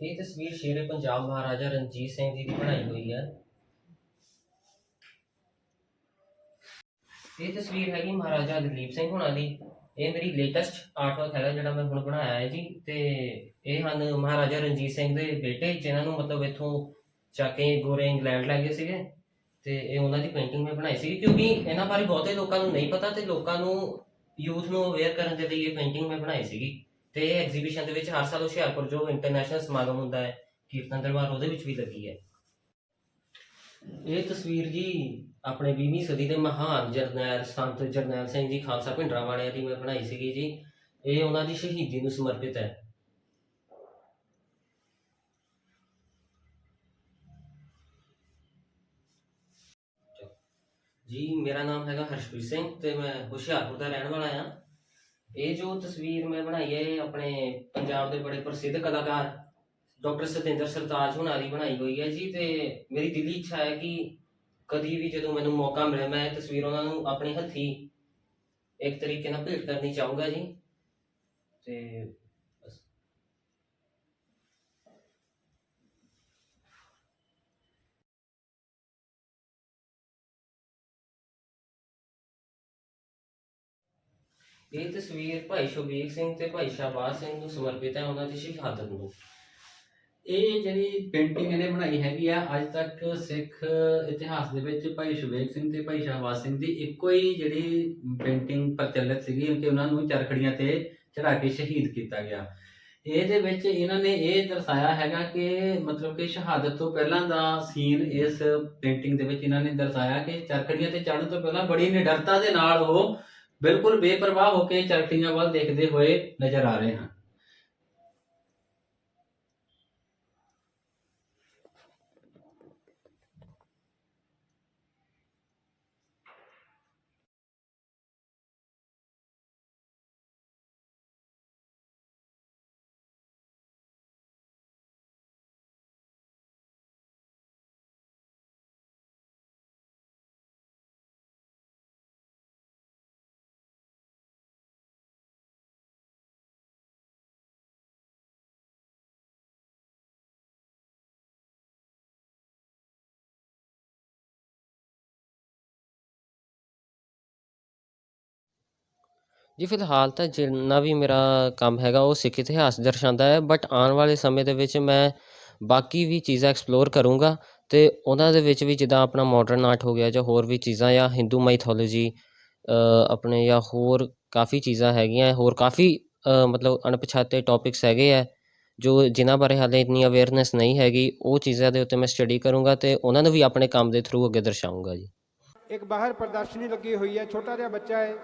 ਇਹ ਤਸਵੀਰ ਸ਼ੇਰੇ ਪੰਜਾਬ ਮਹਾਰਾਜਾ ਰਣਜੀਤ ਸਿੰਘ ਜੀ ਦੀ ਬਣਾਈ ਹੋਈ ਹੈ। ਇਹ ਤਸਵੀਰ ਹੈਗੀ ਮਹਾਰਾਜਾ ਦਲੀਪ ਸਿੰਘ ਹੁਣਾਂ ਦੀ। ਇਹ ਮੇਰੀ ਲੇਟੈਸਟ ਆਰਟਵਰਕ ਹੈਗਾ ਜਿਹੜਾ ਮੈਂ ਹੁਣ ਬਣਾਇਆ ਹੈ ਜੀ। ਤੇ ਇਹ ਹਨ ਮਹਾਰਾਜਾ ਰਣਜੀਤ ਸਿੰਘ ਦੇ ਬੇਟੇ, ਜਿਨ੍ਹਾਂ ਨੂੰ ਮਤਲਬ ਇੱਥੋਂ ਚੱਕ ਕੇ ਗੋਰੇ ਇੰਗਲੈਂਡ ਲੈ ਗਏ ਸੀਗੇ। ਤੇ ਇਹ ਉਹਨਾਂ ਦੀ ਪੇਂਟਿੰਗ ਮੈਂ ਬਣਾਈ ਸੀ ਕਿਉਂਕਿ ਇਹਨਾਂ ਬਾਰੇ ਬਹੁਤੇ ਲੋਕਾਂ ਨੂੰ ਨਹੀਂ ਪਤਾ ਤੇ ਲੋਕਾਂ ਨੂੰ ਯੂਥ ਨੂੰ ਅਵੇਅਰ ਕਰਨ ਦੇ ਲਈ ਇਹ ਪੇਂਟਿੰਗ ਮੈਂ ਬਣਾਈ ਸੀਗੀ। ਤੇ ਇਹ ਐਗਜ਼ੀਬਿਸ਼ਨ ਦੇ ਵਿੱਚ ਹਰ ਸਾਲ ਹੁਸ਼ਿਆਰਪੁਰ ਜੋ ਇੰਟਰਨੈਸ਼ਨਲ ਸਮਾਗਮ ਹੁੰਦਾ ਹੈ, ਕੀਰਤਨ ਦਰਬਾਰ ਉਹਦੇ ਵਿੱਚ ਵੀ ਲੱਗੀ ਹੈ। ਇਹ ਤਸਵੀਰ ਜੀ ਆਪਣੇ 20ਵੀਂ ਸਦੀ ਦੇ ਮਹਾਨ ਜਰਨੈਲ ਸੰਤ ਜਰਨੈਲ ਸਿੰਘ ਜੀ ਖਾਲਸਾ ਭਿੰਡਰਾਂ ਵਾਲਿਆਂ ਦੀ ਮੈਂ ਬਣਾਈ ਸੀਗੀ ਜੀ। ਇਹ ਉਹਨਾਂ ਦੀ ਸ਼ਹੀਦੀ ਨੂੰ ਸਮਰਪਿਤ ਹੈ। ਜੀ, ਮੇਰਾ ਨਾਮ ਹੈਗਾ ਹਰਸ਼ਪ੍ਰੀਤ ਸਿੰਘ ਤੇ ਮੈਂ ਹੁਸ਼ਿਆਰਪੁਰ ਦਾ ਰਹਿਣ ਵਾਲਾ ਹਾਂ। ਇਹ ਜੋ ਤਸਵੀਰ ਮੈਂ ਬਣਾਈ ਹੈ, ਇਹ ਆਪਣੇ ਪੰਜਾਬ ਦੇ ਬੜੇ ਪ੍ਰਸਿੱਧ ਕਲਾਕਾਰ ਡਾਕਟਰ ਸਤਿੰਦਰ ਸਰਤਾਜ ਹੁਣਾਂ ਦੀ ਬਣਾਈ ਹੋਈ ਹੈ ਜੀ। ਤੇ ਮੇਰੀ ਦਿਲੀ ਇੱਛਾ ਹੈ ਕਿ ਕਦੀ ਵੀ ਜਦੋਂ ਮੈਨੂੰ ਮੌਕਾ ਮਿਲੇ, ਮੈਂ ਇਹ ਤਸਵੀਰ ਉਹਨਾਂ ਨੂੰ ਆਪਣੇ ਹੱਥੀ ਇੱਕ ਤਰੀਕੇ ਨਾਲ ਭੇਟ ਕਰਨੀ ਚਾਹੂੰਗਾ ਜੀ। ਤੇ ਇਹ ਤਸਵੀਰ ਭਾਈ ਸ਼ੋਭੀਕ ਸਿੰਘ ਤੇ ਭਾਈ ਸ਼ਾਬਾਸ਼ ਸਿੰਘ ਨੂੰ ਸਮਰਪਿਤ ਹੈ, ਉਹਨਾਂ ਦੀ ਸ਼ਹਾਦਤ ਨੂੰ। ਇਹ ਜਿਹੜੀ ਪੇਂਟਿੰਗ ਇਹਨੇ ਬਣਾਈ ਹੈਗੀ ਆ, ਅੱਜ ਤੱਕ ਸਿੱਖ ਇਤਿਹਾਸ ਦੇ ਵਿੱਚ ਭਾਈ ਸ਼ੁਵੇਕ ਸਿੰਘ ਤੇ ਭਾਈ ਸ਼ahਬਾਜ਼ ਸਿੰਘ ਦੀ ਇੱਕੋ ਹੀ ਜਿਹੜੀ ਪੇਂਟਿੰਗ ਪ੍ਰਚਲਿਤ ਸੀਗੀ, ਕਿ ਉਹਨਾਂ ਨੂੰ ਚਰਖੜੀਆਂ ਤੇ ਚੜਾ ਕੇ ਸ਼ਹੀਦ ਕੀਤਾ ਗਿਆ। ਇਹਦੇ ਵਿੱਚ ਇਹਨਾਂ ਨੇ ਇਹ ਦਰਸਾਇਆ ਹੈਗਾ ਕਿ ਮਤਲਬ ਕਿ ਸ਼ਹਾਦਤ ਤੋਂ ਪਹਿਲਾਂ ਦਾ ਸੀਨ ਇਸ ਪੇਂਟਿੰਗ ਦੇ ਵਿੱਚ ਇਹਨਾਂ ਨੇ ਦਰਸਾਇਆ ਕਿ ਚਰਖੜੀਆਂ ਤੇ ਚੜ੍ਹਨ ਤੋਂ ਪਹਿਲਾਂ ਬੜੀ ਨਿਡਰਤਾ ਦੇ ਨਾਲ ਉਹ ਬਿਲਕੁਲ ਬੇਪਰਵਾਹ ਹੋ ਕੇ ਚਰਖੜੀਆਂ ਵੱਲ ਦੇਖਦੇ ਹੋਏ ਨਜ਼ਰ ਆ ਰਹੇ ਹਨ। ਜੀ ਫਿਲਹਾਲ ਤਾਂ ਜਿੰਨਾ ਵੀ ਮੇਰਾ ਕੰਮ ਹੈਗਾ ਉਹ ਸਿੱਖ ਇਤਿਹਾਸ ਦਰਸਾਉਂਦਾ ਹੈ ਬਟ ਆਉਣ ਵਾਲੇ ਸਮੇਂ ਦੇ ਵਿੱਚ ਮੈਂ ਬਾਕੀ ਵੀ ਚੀਜ਼ਾਂ ਐਕਸਪਲੋਰ ਕਰੂੰਗਾ ਅਤੇ ਉਹਨਾਂ ਦੇ ਵਿੱਚ ਵੀ ਜਿੱਦਾਂ ਆਪਣਾ ਮੋਡਰਨ ਆਰਟ ਹੋ ਗਿਆ ਜਾਂ ਹੋਰ ਵੀ ਚੀਜ਼ਾਂ ਜਾਂ ਹਿੰਦੂ ਮਾਈਥੋਲੋਜੀ ਆਪਣੇ ਜਾਂ ਹੋਰ ਕਾਫੀ ਚੀਜ਼ਾਂ ਹੈਗੀਆਂ, ਹੋਰ ਕਾਫੀ ਮਤਲਬ ਅਣਪਛਾਤੇ ਟੌਪਿਕਸ ਹੈਗੇ ਹੈ ਜੋ ਜਿਨ੍ਹਾਂ ਬਾਰੇ ਹਾਲੇ ਇੰਨੀ ਅਵੇਅਰਨੈਸ ਨਹੀਂ ਹੈਗੀ, ਉਹ ਚੀਜ਼ਾਂ ਦੇ ਉੱਤੇ ਮੈਂ ਸਟੱਡੀ ਕਰੂੰਗਾ ਤੇ ਉਹਨਾਂ ਨੂੰ ਵੀ ਆਪਣੇ ਕੰਮ ਦੇ ਥਰੂ ਅੱਗੇ ਦਰਸਾਊਂਗਾ ਜੀ। ਇੱਕ ਬਾਹਰ ਪ੍ਰਦਰਸ਼ਨੀ ਲੱਗੀ ਹੋਈ ਹੈ, ਛੋਟਾ ਜਿਹਾ ਬੱਚਾ ਹੈ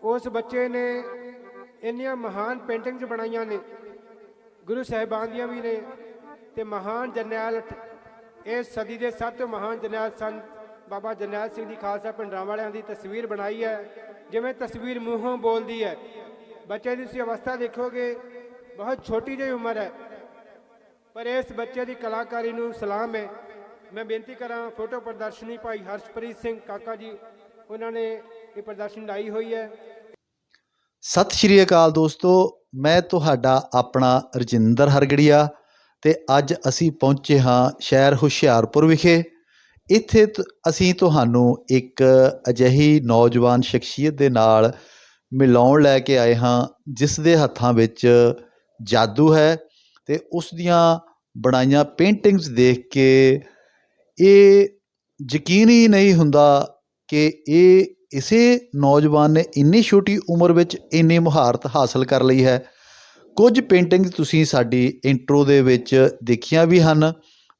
ਉਸ ਬੱਚੇ ਨੇ ਇੰਨੀਆਂ ਮਹਾਨ ਪੇਂਟਿੰਗਸ ਬਣਾਈਆਂ ਨੇ, ਗੁਰੂ ਸਾਹਿਬਾਨ ਦੀਆਂ ਵੀ ਨੇ ਤੇ ਮਹਾਨ ਜਰਨੈਲ ਇਸ ਸਦੀ ਦੇ ਸਭ ਤੋਂ ਮਹਾਨ ਜਰਨੈਲ ਸਨ। ਬਾਬਾ ਜਰਨੈਲ ਸਿੰਘ ਦੀ ਖਾਲਸਾ ਪਿੰਡਰਾਂ ਵਾਲਿਆਂ ਦੀ ਤਸਵੀਰ ਬਣਾਈ ਹੈ, ਜਿਵੇਂ ਤਸਵੀਰ ਮੂੰਹੋਂ ਬੋਲਦੀ ਹੈ। ਬੱਚੇ ਦੀ ਤੁਸੀਂ ਅਵਸਥਾ ਦੇਖੋਗੇ, ਬਹੁਤ ਛੋਟੀ ਜਿਹੀ ਉਮਰ ਹੈ, ਪਰ ਇਸ ਬੱਚੇ ਦੀ ਕਲਾਕਾਰੀ ਨੂੰ ਸਲਾਮ ਹੈ। ਮੈਂ ਬੇਨਤੀ ਕਰਾਂ, ਫੋਟੋ ਪ੍ਰਦਰਸ਼ਨੀ ਭਾਈ ਹਰਸ਼ਪ੍ਰੀਤ ਸਿੰਘ ਕਾਕਾ ਜੀ, ਉਹਨਾਂ ਨੇ ਇਹ ਪ੍ਰਦਰਸ਼ਨੀ ਲਾਈ ਹੋਈ ਹੈ। ਸਤਿ ਸ਼੍ਰੀ ਅਕਾਲ ਦੋਸਤੋ, ਮੈਂ ਤੁਹਾਡਾ ਆਪਣਾ ਰਜਿੰਦਰ ਹਰਗੜੀਆ ਤੇ ਅੱਜ ਅਸੀਂ ਪਹੁੰਚੇ ਹਾਂ ਸ਼ਹਿਰ ਹੁਸ਼ਿਆਰਪੁਰ ਵਿਖੇ। ਇੱਥੇ ਅਸੀਂ ਤੁਹਾਨੂੰ ਇੱਕ ਅਜਿਹੀ ਨੌਜਵਾਨ ਸ਼ਖਸੀਅਤ ਦੇ ਨਾਲ ਮਿਲਾਉਣ ਲੈ ਕੇ ਆਏ ਹਾਂ, ਜਿਸ ਦੇ ਹੱਥਾਂ ਵਿੱਚ ਜਾਦੂ ਹੈ ਤੇ ਉਸ ਦੀਆਂ ਬਣਾਈਆਂ ਪੇਂਟਿੰਗਸ ਦੇਖ ਕੇ ਇਹ ਯਕੀਨ ਹੀ ਨਹੀਂ ਹੁੰਦਾ ਕਿ ਇਹ ਇਸੇ ਨੌਜਵਾਨ ਨੇ ਇੰਨੀ ਛੋਟੀ ਉਮਰ ਵਿੱਚ ਇੰਨੀ ਮੁਹਾਰਤ ਹਾਸਲ ਕਰ ਲਈ ਹੈ। ਕੁਝ ਪੇਂਟਿੰਗਸ ਤੁਸੀਂ ਸਾਡੀ ਇੰਟਰੋ ਦੇ ਵਿੱਚ ਦੇਖੀਆਂ ਵੀ ਹਨ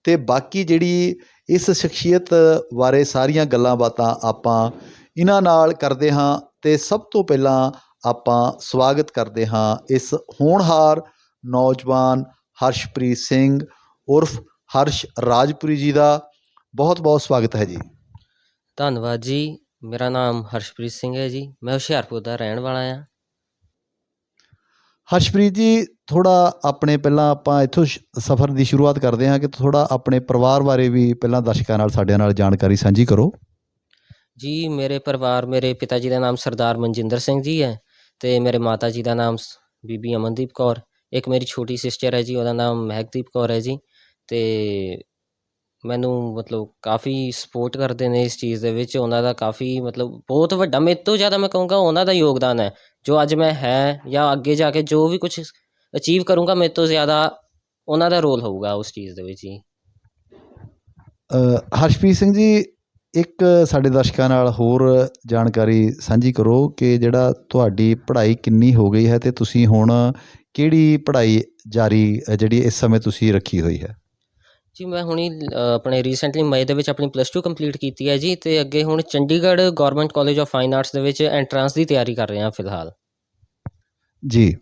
ਤੇ ਬਾਕੀ ਜਿਹੜੀ ਇਸ ਸ਼ਖਸੀਅਤ ਬਾਰੇ ਸਾਰੀਆਂ ਗੱਲਾਂ ਬਾਤਾਂ ਆਪਾਂ ਇਹਨਾਂ ਨਾਲ ਕਰਦੇ ਹਾਂ ਤੇ ਸਭ ਤੋਂ ਪਹਿਲਾਂ ਆਪਾਂ ਸਵਾਗਤ ਕਰਦੇ ਹਾਂ ਇਸ ਹੋਣਹਾਰ ਨੌਜਵਾਨ ਹਰਸ਼ਪ੍ਰੀਤ ਸਿੰਘ ਉਰਫ ਹਰਸ਼ ਰਾਜਪੁਰੀ ਜੀ ਦਾ। ਬਹੁਤ ਬਹੁਤ ਸਵਾਗਤ ਹੈ ਜੀ। ਧੰਨਵਾਦ ਜੀ। ਮੇਰਾ ਨਾਮ ਹਰਸ਼ਪ੍ਰੀਤ ਸਿੰਘ ਹੈ ਜੀ। ਮੈਂ ਹੁਸ਼ਿਆਰਪੁਰ ਦਾ ਰਹਿਣ ਵਾਲਾ ਹਾਂ। ਹਰਸ਼ਪ੍ਰੀਤ ਜੀ ਥੋੜਾ ਆਪਣੇ ਪਹਿਲਾਂ ਆਪਾਂ ਇੱਥੋਂ ਸਫ਼ਰ ਦੀ ਸ਼ੁਰੂਆਤ ਕਰਦੇ ਹਾਂ ਕਿ ਥੋੜਾ ਆਪਣੇ ਪਰਿਵਾਰ ਬਾਰੇ ਵੀ ਪਹਿਲਾਂ ਦਰਸ਼ਕਾਂ ਨਾਲ ਸਾਡੇ ਨਾਲ ਜਾਣਕਾਰੀ ਸਾਂਝੀ ਕਰੋ। ਜੀ ਮੇਰੇ ਪਰਿਵਾਰ ਮੇਰੇ ਪਿਤਾ ਜੀ ਦਾ ਨਾਮ ਸਰਦਾਰ ਮਨਜਿੰਦਰ ਸਿੰਘ ਜੀ ਹੈ ਤੇ ਮੇਰੇ ਮਾਤਾ ਜੀ ਦਾ ਨਾਮ ਬੀਬੀ ਅਮਨਦੀਪ ਕੌਰ। ਇੱਕ ਮੇਰੀ ਛੋਟੀ ਸਿਸਟਰ ਹੈ ਜੀ ਉਹਦਾ ਨਾਮ ਮਹਿਕਦੀਪ ਕੌਰ ਹੈ ਜੀ ਤੇ ਮੈਨੂੰ ਮਤਲਬ ਕਾਫੀ ਸਪੋਰਟ ਕਰਦੇ ਨੇ ਇਸ ਚੀਜ਼ ਦੇ ਵਿੱਚ। ਉਹਨਾਂ ਦਾ ਕਾਫੀ ਮਤਲਬ ਬਹੁਤ ਵੱਡਾ, ਮੇਰੇ ਤੋਂ ਜ਼ਿਆਦਾ ਮੈਂ ਕਹੂੰਗਾ ਉਹਨਾਂ ਦਾ ਯੋਗਦਾਨ ਹੈ, ਜੋ ਅੱਜ ਮੈਂ ਹੈ ਜਾਂ ਅੱਗੇ ਜਾ ਕੇ ਜੋ ਵੀ ਕੁਝ ਅਚੀਵ ਕਰੂੰਗਾ, ਮੇਰੇ ਤੋਂ ਜ਼ਿਆਦਾ ਉਹਨਾਂ ਦਾ ਰੋਲ ਹੋਊਗਾ ਉਸ ਚੀਜ਼ ਦੇ ਵਿੱਚ ਜੀ। ਹਰਸ਼ਪ੍ਰੀਤ ਸਿੰਘ ਜੀ, ਇੱਕ ਸਾਡੇ ਦਰਸ਼ਕਾਂ ਨਾਲ ਹੋਰ ਜਾਣਕਾਰੀ ਸਾਂਝੀ ਕਰੋ ਕਿ ਜਿਹੜਾ ਤੁਹਾਡੀ ਪੜ੍ਹਾਈ ਕਿੰਨੀ ਹੋ ਗਈ ਹੈ ਤੇ ਤੁਸੀਂ ਹੁਣ ਕਿਹੜੀ ਪੜ੍ਹਾਈ ਜਾਰੀ ਜਿਹੜੀ ਇਸ ਸਮੇਂ ਤੁਸੀਂ ਰੱਖੀ ਹੋਈ ਹੈ? ਜੀ ਮੈਂ ਹੁਣੀ ਆਪਣੇ ਰੀਸੈਂਟਲੀ ਮਈ ਦੇ ਵਿੱਚ ਆਪਣੀ ਪਲੱਸ 2 ਕੰਪਲੀਟ ਕੀਤੀ ਹੈ ਜੀ ਤੇ ਅੱਗੇ ਹੁਣ Chandigarh government college of fine arts ਦੇ ਵਿੱਚ ਐਂਟਰੈਂਸ ਦੀ ਤਿਆਰੀ ਕਰ ਰਹੇ ਹਾਂ ਫਿਲਹਾਲ। ਜੀ।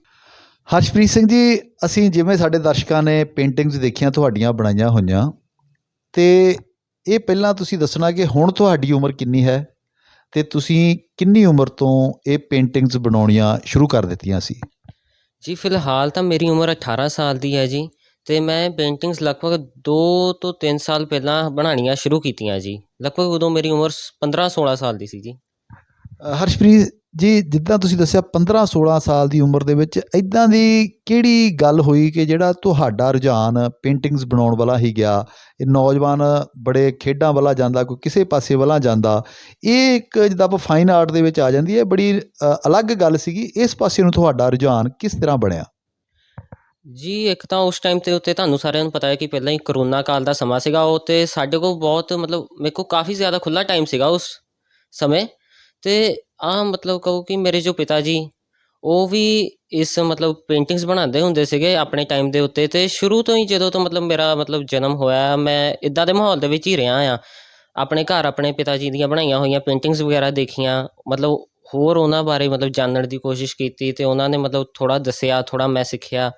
ਹਰਸ਼ਪ੍ਰੀਤ ਸਿੰਘ ਜੀ ਅਸੀਂ ਜਿਵੇਂ ਸਾਡੇ ਦਰਸ਼ਕਾਂ ਨੇ ਪੇਂਟਿੰਗਸ ਦੇਖੀਆਂ ਤੁਹਾਡੀਆਂ ਬਣਾਈਆਂ ਹੋਈਆਂ ਤੇ ਇਹ ਪਹਿਲਾਂ ਤੁਸੀਂ ਦੱਸਣਾ ਕਿ ਹੁਣ ਤੁਹਾਡੀ ਉਮਰ ਕਿੰਨੀ ਹੈ ਤੇ ਤੁਸੀਂ ਕਿੰਨੀ ਉਮਰ ਤੋਂ ਇਹ ਪੇਂਟਿੰਗਸ ਬਣਾਉਣੀਆਂ ਸ਼ੁਰੂ ਕਰ ਦਿੱਤੀਆਂ ਸੀ? ਜੀ ਫਿਲਹਾਲ ਤਾਂ ਮੇਰੀ ਉਮਰ 18 ਸਾਲ ਦੀ ਹੈ ਜੀ। ਅਤੇ ਮੈਂ ਪੇਂਟਿੰਗਸ ਲਗਭਗ ਦੋ ਤੋਂ ਤਿੰਨ ਸਾਲ ਪਹਿਲਾਂ ਬਣਾਉਣੀਆਂ ਸ਼ੁਰੂ ਕੀਤੀਆਂ ਜੀ। ਲਗਭਗ ਉਦੋਂ ਮੇਰੀ ਉਮਰ 15 16 ਸਾਲ ਦੀ ਸੀ ਜੀ। ਹਰਸ਼ਪ੍ਰੀਤ ਜੀ, ਜਿੱਦਾਂ ਤੁਸੀਂ ਦੱਸਿਆ 15 16 ਸਾਲ ਦੀ ਉਮਰ ਦੇ ਵਿੱਚ ਇਦਾਂ ਦੀ ਕਿਹੜੀ ਗੱਲ ਹੋਈ ਕਿ ਜਿਹੜਾ ਤੁਹਾਡਾ ਰੁਝਾਨ ਪੇਂਟਿੰਗਸ ਬਣਾਉਣ ਵਾਲਾ ਹੀ ਗਿਆ, ਇਹ ਨੌਜਵਾਨ ਬੜੇ ਖੇਡਾਂ ਵਾਲਾ ਜਾਂਦਾ, ਕੋਈ ਕਿਸੇ ਪਾਸੇ ਵਾਲਾ ਜਾਂਦਾ, ਇਹ ਇੱਕ ਜਿੱਦਾਂ ਆਪਾਂ ਫਾਈਨ ਆਰਟ ਦੇ ਵਿੱਚ ਆ ਜਾਂਦੀ ਹੈ ਬੜੀ ਅਲੱਗ ਗੱਲ ਸੀਗੀ, ਇਸ ਪਾਸੇ ਨੂੰ ਤੁਹਾਡਾ ਰੁਝਾਨ ਕਿਸ ਤਰ੍ਹਾਂ ਬਣਿਆ? ਜੀ, ਇੱਕ ਤਾਂ ਉਸ ਟਾਈਮ ਤੇ ਉੱਤੇ ਤੁਹਾਨੂੰ ਸਾਰਿਆਂ ਨੂੰ ਪਤਾ ਹੈ ਕਿ ਪਹਿਲਾਂ ਹੀ ਕਰੋਨਾ ਕਾਲ ਦਾ ਸਮਾਂ ਸੀਗਾ, ਉਹ ਤੇ ਸਾਡੇ ਕੋਲ ਬਹੁਤ ਮਤਲਬ ਮੇਰੇ ਕੋਲ ਕਾਫੀ ਜ਼ਿਆਦਾ ਖੁੱਲਾ ਟਾਈਮ ਸੀਗਾ ਉਸ ਸਮੇਂ। ਤੇ ਆ ਮਤਲਬ ਕਹੋ ਕਿ ਮੇਰੇ ਜੋ ਪਿਤਾ ਜੀ, ਉਹ ਵੀ ਇਸ ਮਤਲਬ ਪੇਂਟਿੰਗਸ ਬਣਾਉਂਦੇ ਹੁੰਦੇ ਸੀਗੇ ਆਪਣੇ ਟਾਈਮ ਦੇ ਉੱਤੇ ਤੇ ਸ਼ੁਰੂ ਤੋਂ ਹੀ ਜਦੋਂ ਤੋਂ ਮਤਲਬ ਮੇਰਾ ਮਤਲਬ ਜਨਮ ਹੋਇਆ, ਮੈਂ ਇਦਾਂ ਦੇ ਮਾਹੌਲ ਦੇ ਵਿੱਚ ਹੀ ਰਿਹਾ ਆ ਆਪਣੇ ਘਰ ਆਪਣੇ ਪਿਤਾ ਜੀ ਦੀਆਂ ਬਣਾਈਆਂ ਹੋਈਆਂ ਪੇਂਟਿੰਗਸ ਵਗੈਰਾ ਦੇਖੀਆਂ, ਮਤਲਬ ਹੋਰ ਉਹਨਾਂ ਬਾਰੇ ਮਤਲਬ ਜਾਣਨ ਦੀ ਕੋਸ਼ਿਸ਼ ਕੀਤੀ ਤੇ ਉਹਨਾਂ ਨੇ ਮਤਲਬ ਥੋੜਾ ਦੱਸਿਆ ਥੋੜਾ ਮੈਂ ਸਿੱਖਿਆ।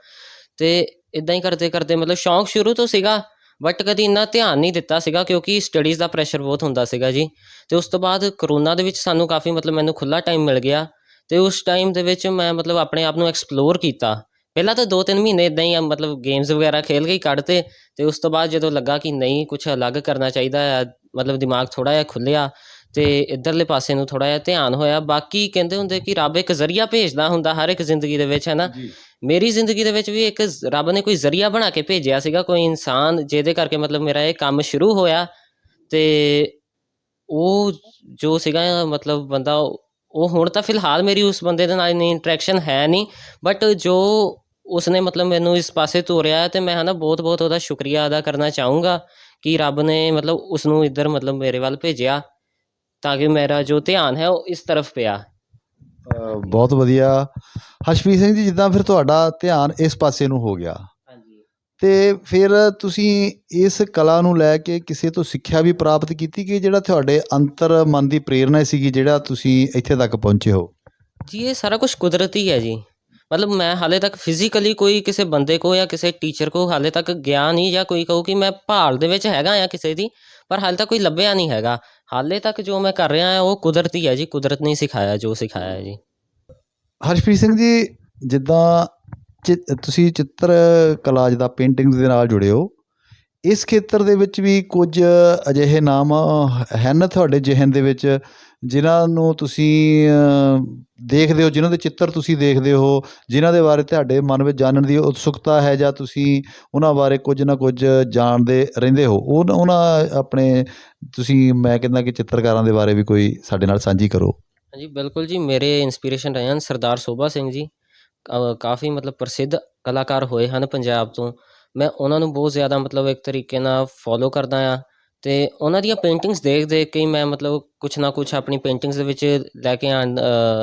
ਤੇ ਇਦਾਂ ਹੀ ਕਰਦੇ ਕਰਦੇ ਮਤਲਬ ਸ਼ੌਂਕ ਸ਼ੁਰੂ ਤੋਂ ਸੀਗਾ ਬਟ ਕਦੀ ਇੰਨਾ ਧਿਆਨ ਨਹੀਂ ਦਿੱਤਾ ਸੀਗਾ ਕਿਉਂਕਿ ਸਟੱਡੀਜ਼ ਦਾ ਪ੍ਰੈਸ਼ਰ ਬਹੁਤ ਹੁੰਦਾ ਸੀਗਾ ਜੀ। ਤੇ ਉਸ ਤੋਂ ਬਾਅਦ ਕਰੋਨਾ ਦੇ ਵਿੱਚ ਸਾਨੂੰ ਕਾਫੀ ਮਤਲਬ ਮੈਨੂੰ ਖੁੱਲਾ ਟਾਈਮ ਮਿਲ ਗਿਆ ਤੇ ਉਸ ਟਾਈਮ ਦੇ ਵਿੱਚ ਮੈਂ ਮਤਲਬ ਆਪਣੇ ਆਪ ਨੂੰ ਐਕਸਪਲੋਰ ਕੀਤਾ। ਪਹਿਲਾਂ ਤਾਂ 2-3 ਮਹੀਨੇ ਇਦਾਂ ਹੀ ਮਤਲਬ ਗੇਮਸ ਵਗੈਰਾ ਖੇਲ ਕੇ ਹੀ ਕੱਢਤੇ ਤੇ ਉਸ ਤੋਂ ਬਾਅਦ ਜਦੋਂ ਲੱਗਾ ਕਿ ਨਹੀਂ ਕੁਝ ਅਲੱਗ ਕਰਨਾ ਚਾਹੀਦਾ ਹੈ ਮਤਲਬ ਦਿਮਾਗ ਥੋੜਾ ਜਿਹਾ ਖੁੱਲਿਆ ਤੇ ਇਧਰਲੇ ਪਾਸੇ ਨੂੰ ਥੋੜਾ ਜਿਹਾ ਧਿਆਨ ਹੋਇਆ। ਬਾਕੀ ਕਹਿੰਦੇ ਹੁੰਦੇ ਕਿ ਰੱਬ ਇੱਕ ਜ਼ਰੀਆ ਭੇਜਦਾ ਹੁੰਦਾ ਹਰ ਇੱਕ ਜ਼ਿੰਦਗੀ ਦੇ ਵਿੱਚ ਹੈ ਨਾ? ਮੇਰੀ ਜ਼ਿੰਦਗੀ ਦੇ ਵਿੱਚ ਵੀ ਇੱਕ ਰੱਬ ਨੇ ਕੋਈ ਜ਼ਰੀਆ ਬਣਾ ਕੇ ਭੇਜਿਆ ਸੀਗਾ ਕੋਈ ਇਨਸਾਨ ਜਿਹਦੇ ਕਰਕੇ ਮਤਲਬ ਮੇਰਾ ਇਹ ਕੰਮ ਸ਼ੁਰੂ ਹੋਇਆ। ਤੇ ਉਹ ਜੋ ਸੀਗਾ ਮਤਲਬ ਬੰਦਾ ਉਹ ਹੁਣ ਤਾਂ ਫਿਲਹਾਲ ਮੇਰੀ ਉਸ ਬੰਦੇ ਦੇ ਨਾਲ ਇੰਨੀ ਇੰਟਰੈਕਸ਼ਨ ਹੈ ਨਹੀਂ ਬਟ ਜੋ ਉਸਨੇ ਮਤਲਬ ਮੈਨੂੰ ਇਸ ਪਾਸੇ ਤੋਰਿਆ ਤੇ ਮੈਂ ਹਨਾ ਬਹੁਤ ਬਹੁਤ ਉਹਦਾ ਸ਼ੁਕਰੀਆ ਅਦਾ ਕਰਨਾ ਚਾਹੂੰਗਾ ਕਿ ਰੱਬ ਨੇ ਮਤਲਬ ਉਸ ਨੂੰ ਇੱਧਰ ਮਤਲਬ ਮੇਰੇ ਵੱਲ ਭੇਜਿਆ। ਤਾਂ ਕਿ ਮੇਰਾ ਜੋ ਧਿਆਨ ਹੈ ਉਹ ਇਸ ਤਰਫ ਪਿਆ। ਅ, ਬਹੁਤ ਵਧੀਆ। ਹਰਸ਼ਪ੍ਰੀਤ ਸਿੰਘ ਜੀ ਜਿੱਦਾਂ ਫਿਰ ਤੁਹਾਡਾ ਧਿਆਨ ਇਸ ਪਾਸੇ ਨੂੰ ਹੋ ਗਿਆ। ਹਾਂਜੀ। ਤੇ ਫਿਰ ਤੁਸੀਂ ਇਸ ਕਲਾ ਨੂੰ ਲੈ ਕੇ ਕਿਸੇ ਤੋਂ ਸਿੱਖਿਆ ਵੀ ਪ੍ਰਾਪਤ ਕੀਤੀ ਕਿ ਜਿਹੜਾ ਤੁਹਾਡੇ ਅੰਤਰ ਮਨ ਦੀ ਪ੍ਰੇਰਣਾ ਸੀਗੀ ਜਿਹੜਾ ਤੁਸੀਂ ਇੱਥੇ ਤੱਕ ਪਹੁੰਚੇ ਹੋ? ਜੀ ਇਹ ਸਾਰਾ ਕੁਝ ਕੁਦਰਤੀ ਹੈ ਜੀ। ਮਤਲਬ ਮੈਂ ਹਾਲੇ ਤੱਕ ਫਿਜ਼ੀਕਲੀ ਕੋਈ ਕਿਸੇ ਬੰਦੇ ਕੋ ਜਾਂ ਕਿਸੇ ਟੀਚਰ ਕੋ ਹਾਲੇ ਤੱਕ ਗਿਆ ਨਹੀਂ ਜਾਂ ਕੋਈ ਕਹੋ ਕਿ ਮੈਂ ਭਾਲ ਦੇ ਵਿੱਚ ਹੈਗਾ ਆ ਕਿਸੇ ਦੀ ਪਰ ਹਾਲੇ ਤੱਕ ਕੋਈ ਲੱਭਿਆ ਨਹੀਂ ਹੈਗਾ। ਹਾਲੇ ਤੱਕ ਜੋ ਮੈਂ ਕਰ ਰਿਹਾ ਹਾਂ, ਉਹ ਕੁਦਰਤੀ ਹੈ ਜੀ, ਕੁਦਰਤ ਨੇ ਸਿਖਾਇਆ, ਜੋ ਸਿਖਾਇਆ ਹੈ ਜੀ। ਹਰਸ਼ਪ੍ਰੀਤ ਸਿੰਘ ਜੀ, ਜਿੱਦਾਂ ਚਿ- ਤੁਸੀਂ ਚਿੱਤਰ ਕਲਾ ਜਿਹਦਾ ਪੇਂਟਿੰਗਸ ਦੇ ਨਾਲ ਜੁੜੇ ਹੋ, ਇਸ ਖੇਤਰ ਦੇ ਵਿੱਚ ਵੀ ਕੁਝ ਅਜਿਹੇ ਨਾਮ ਹਨ ਤੁਹਾਡੇ ਜ਼ਿਹਨ ਦੇ ਵਿੱਚ ਜਿਨ੍ਹਾਂ ਨੂੰ ਤੁਸੀਂ ਦੇਖਦੇ ਹੋ, ਜਿਨ੍ਹਾਂ ਦੇ ਚਿੱਤਰ ਤੁਸੀਂ ਦੇਖਦੇ ਹੋ, ਜਿਨ੍ਹਾਂ ਦੇ ਬਾਰੇ ਤੁਹਾਡੇ ਮਨ ਵਿੱਚ ਜਾਣਨ ਦੀ ਉਤਸੁਕਤਾ ਹੈ ਜਾਂ ਤੁਸੀਂ ਉਹਨਾਂ ਬਾਰੇ ਕੁਝ ਨਾ ਕੁਝ ਜਾਣਦੇ ਰਹਿੰਦੇ ਹੋ, ਉਹ ਉਹਨਾਂ ਆਪਣੇ ਤੁਸੀਂ, ਮੈਂ ਕਹਿੰਦਾ ਕਿ ਚਿੱਤਰਕਾਰਾਂ ਦੇ ਬਾਰੇ ਵੀ ਕੋਈ ਸਾਡੇ ਨਾਲ ਸਾਂਝੀ ਕਰੋ। ਹਾਂਜੀ, ਬਿਲਕੁਲ ਜੀ, ਮੇਰੇ ਇਨਸਪੀਰੇਸ਼ਨ ਰਹੇ ਹਨ ਸਰਦਾਰ ਸੋਭਾ ਸਿੰਘ ਜੀ। ਕਾਫੀ ਮਤਲਬ ਪ੍ਰਸਿੱਧ ਕਲਾਕਾਰ ਹੋਏ ਹਨ ਪੰਜਾਬ ਤੋਂ। ਮੈਂ ਉਹਨਾਂ ਨੂੰ ਬਹੁਤ ਜ਼ਿਆਦਾ ਮਤਲਬ ਇੱਕ ਤਰੀਕੇ ਨਾਲ ਫੋਲੋ ਕਰਦਾ ਆ ਅਤੇ ਉਹਨਾਂ ਦੀਆਂ ਪੇਂਟਿੰਗਸ ਦੇਖ ਦੇਖ ਕੇ ਹੀ ਮੈਂ ਮਤਲਬ ਕੁਛ ਨਾ ਕੁਛ ਆਪਣੀ ਪੇਂਟਿੰਗਸ ਦੇ ਵਿੱਚ ਲੈ ਕੇ ਆਉਣ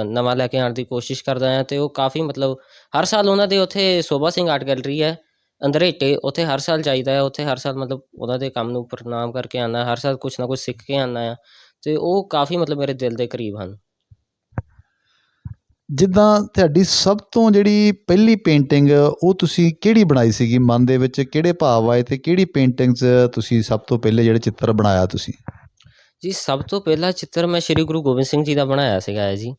ਨਵਾਂ ਲੈ ਕੇ ਆਉਣ ਦੀ ਕੋਸ਼ਿਸ਼ ਕਰਦਾ ਹਾਂ ਅਤੇ ਉਹ ਕਾਫੀ ਮਤਲਬ ਹਰ ਸਾਲ ਉਹਨਾਂ ਦੇ ਉੱਥੇ ਸੋਭਾ ਸਿੰਘ ਆਰਟ ਗੈਲਰੀ ਹੈ, ਅੰਦਰੇਟੇ ਉੱਥੇ ਹਰ ਸਾਲ ਜਾਈਦਾ ਹੈ, ਉੱਥੇ ਹਰ ਸਾਲ ਮਤਲਬ ਉਹਨਾਂ ਦੇ ਕੰਮ ਨੂੰ ਪ੍ਰਣਾਮ ਕਰਕੇ ਆਉਂਦਾ, ਹਰ ਸਾਲ ਕੁਛ ਨਾ ਕੁਛ ਸਿੱਖ ਕੇ ਆਉਂਦਾ ਆ ਅਤੇ ਉਹ ਕਾਫੀ ਮਤਲਬ ਮੇਰੇ ਦਿਲ ਦੇ ਕਰੀਬ ਹਨ। ਜਿੱਦਾਂ ਤੁਹਾਡੀ ਸਭ ਤੋਂ ਜਿਹੜੀ ਪਹਿਲੀ ਪੇਂਟਿੰਗ ਉਹ ਤੁਸੀਂ ਕਿਹੜੀ ਬਣਾਈ ਸੀਗੀ? ਮਨ ਦੇ ਵਿੱਚ ਕਿਹੜੇ ਭਾਵ ਆਏ ਅਤੇ ਕਿਹੜੀ ਪੇਂਟਿੰਗਸ ਤੁਸੀਂ ਸਭ ਤੋਂ ਪਹਿਲੇ ਜਿਹੜੇ ਚਿੱਤਰ ਬਣਾਇਆ ਤੁਸੀਂ? ਜੀ ਸਭ ਤੋਂ ਪਹਿਲਾ ਚਿੱਤਰ ਮੈਂ ਸ਼੍ਰੀ ਗੁਰੂ ਗੋਬਿੰਦ ਸਿੰਘ ਜੀ ਦਾ ਬਣਾਇਆ ਸੀਗਾ ਇਹ ਜੀ।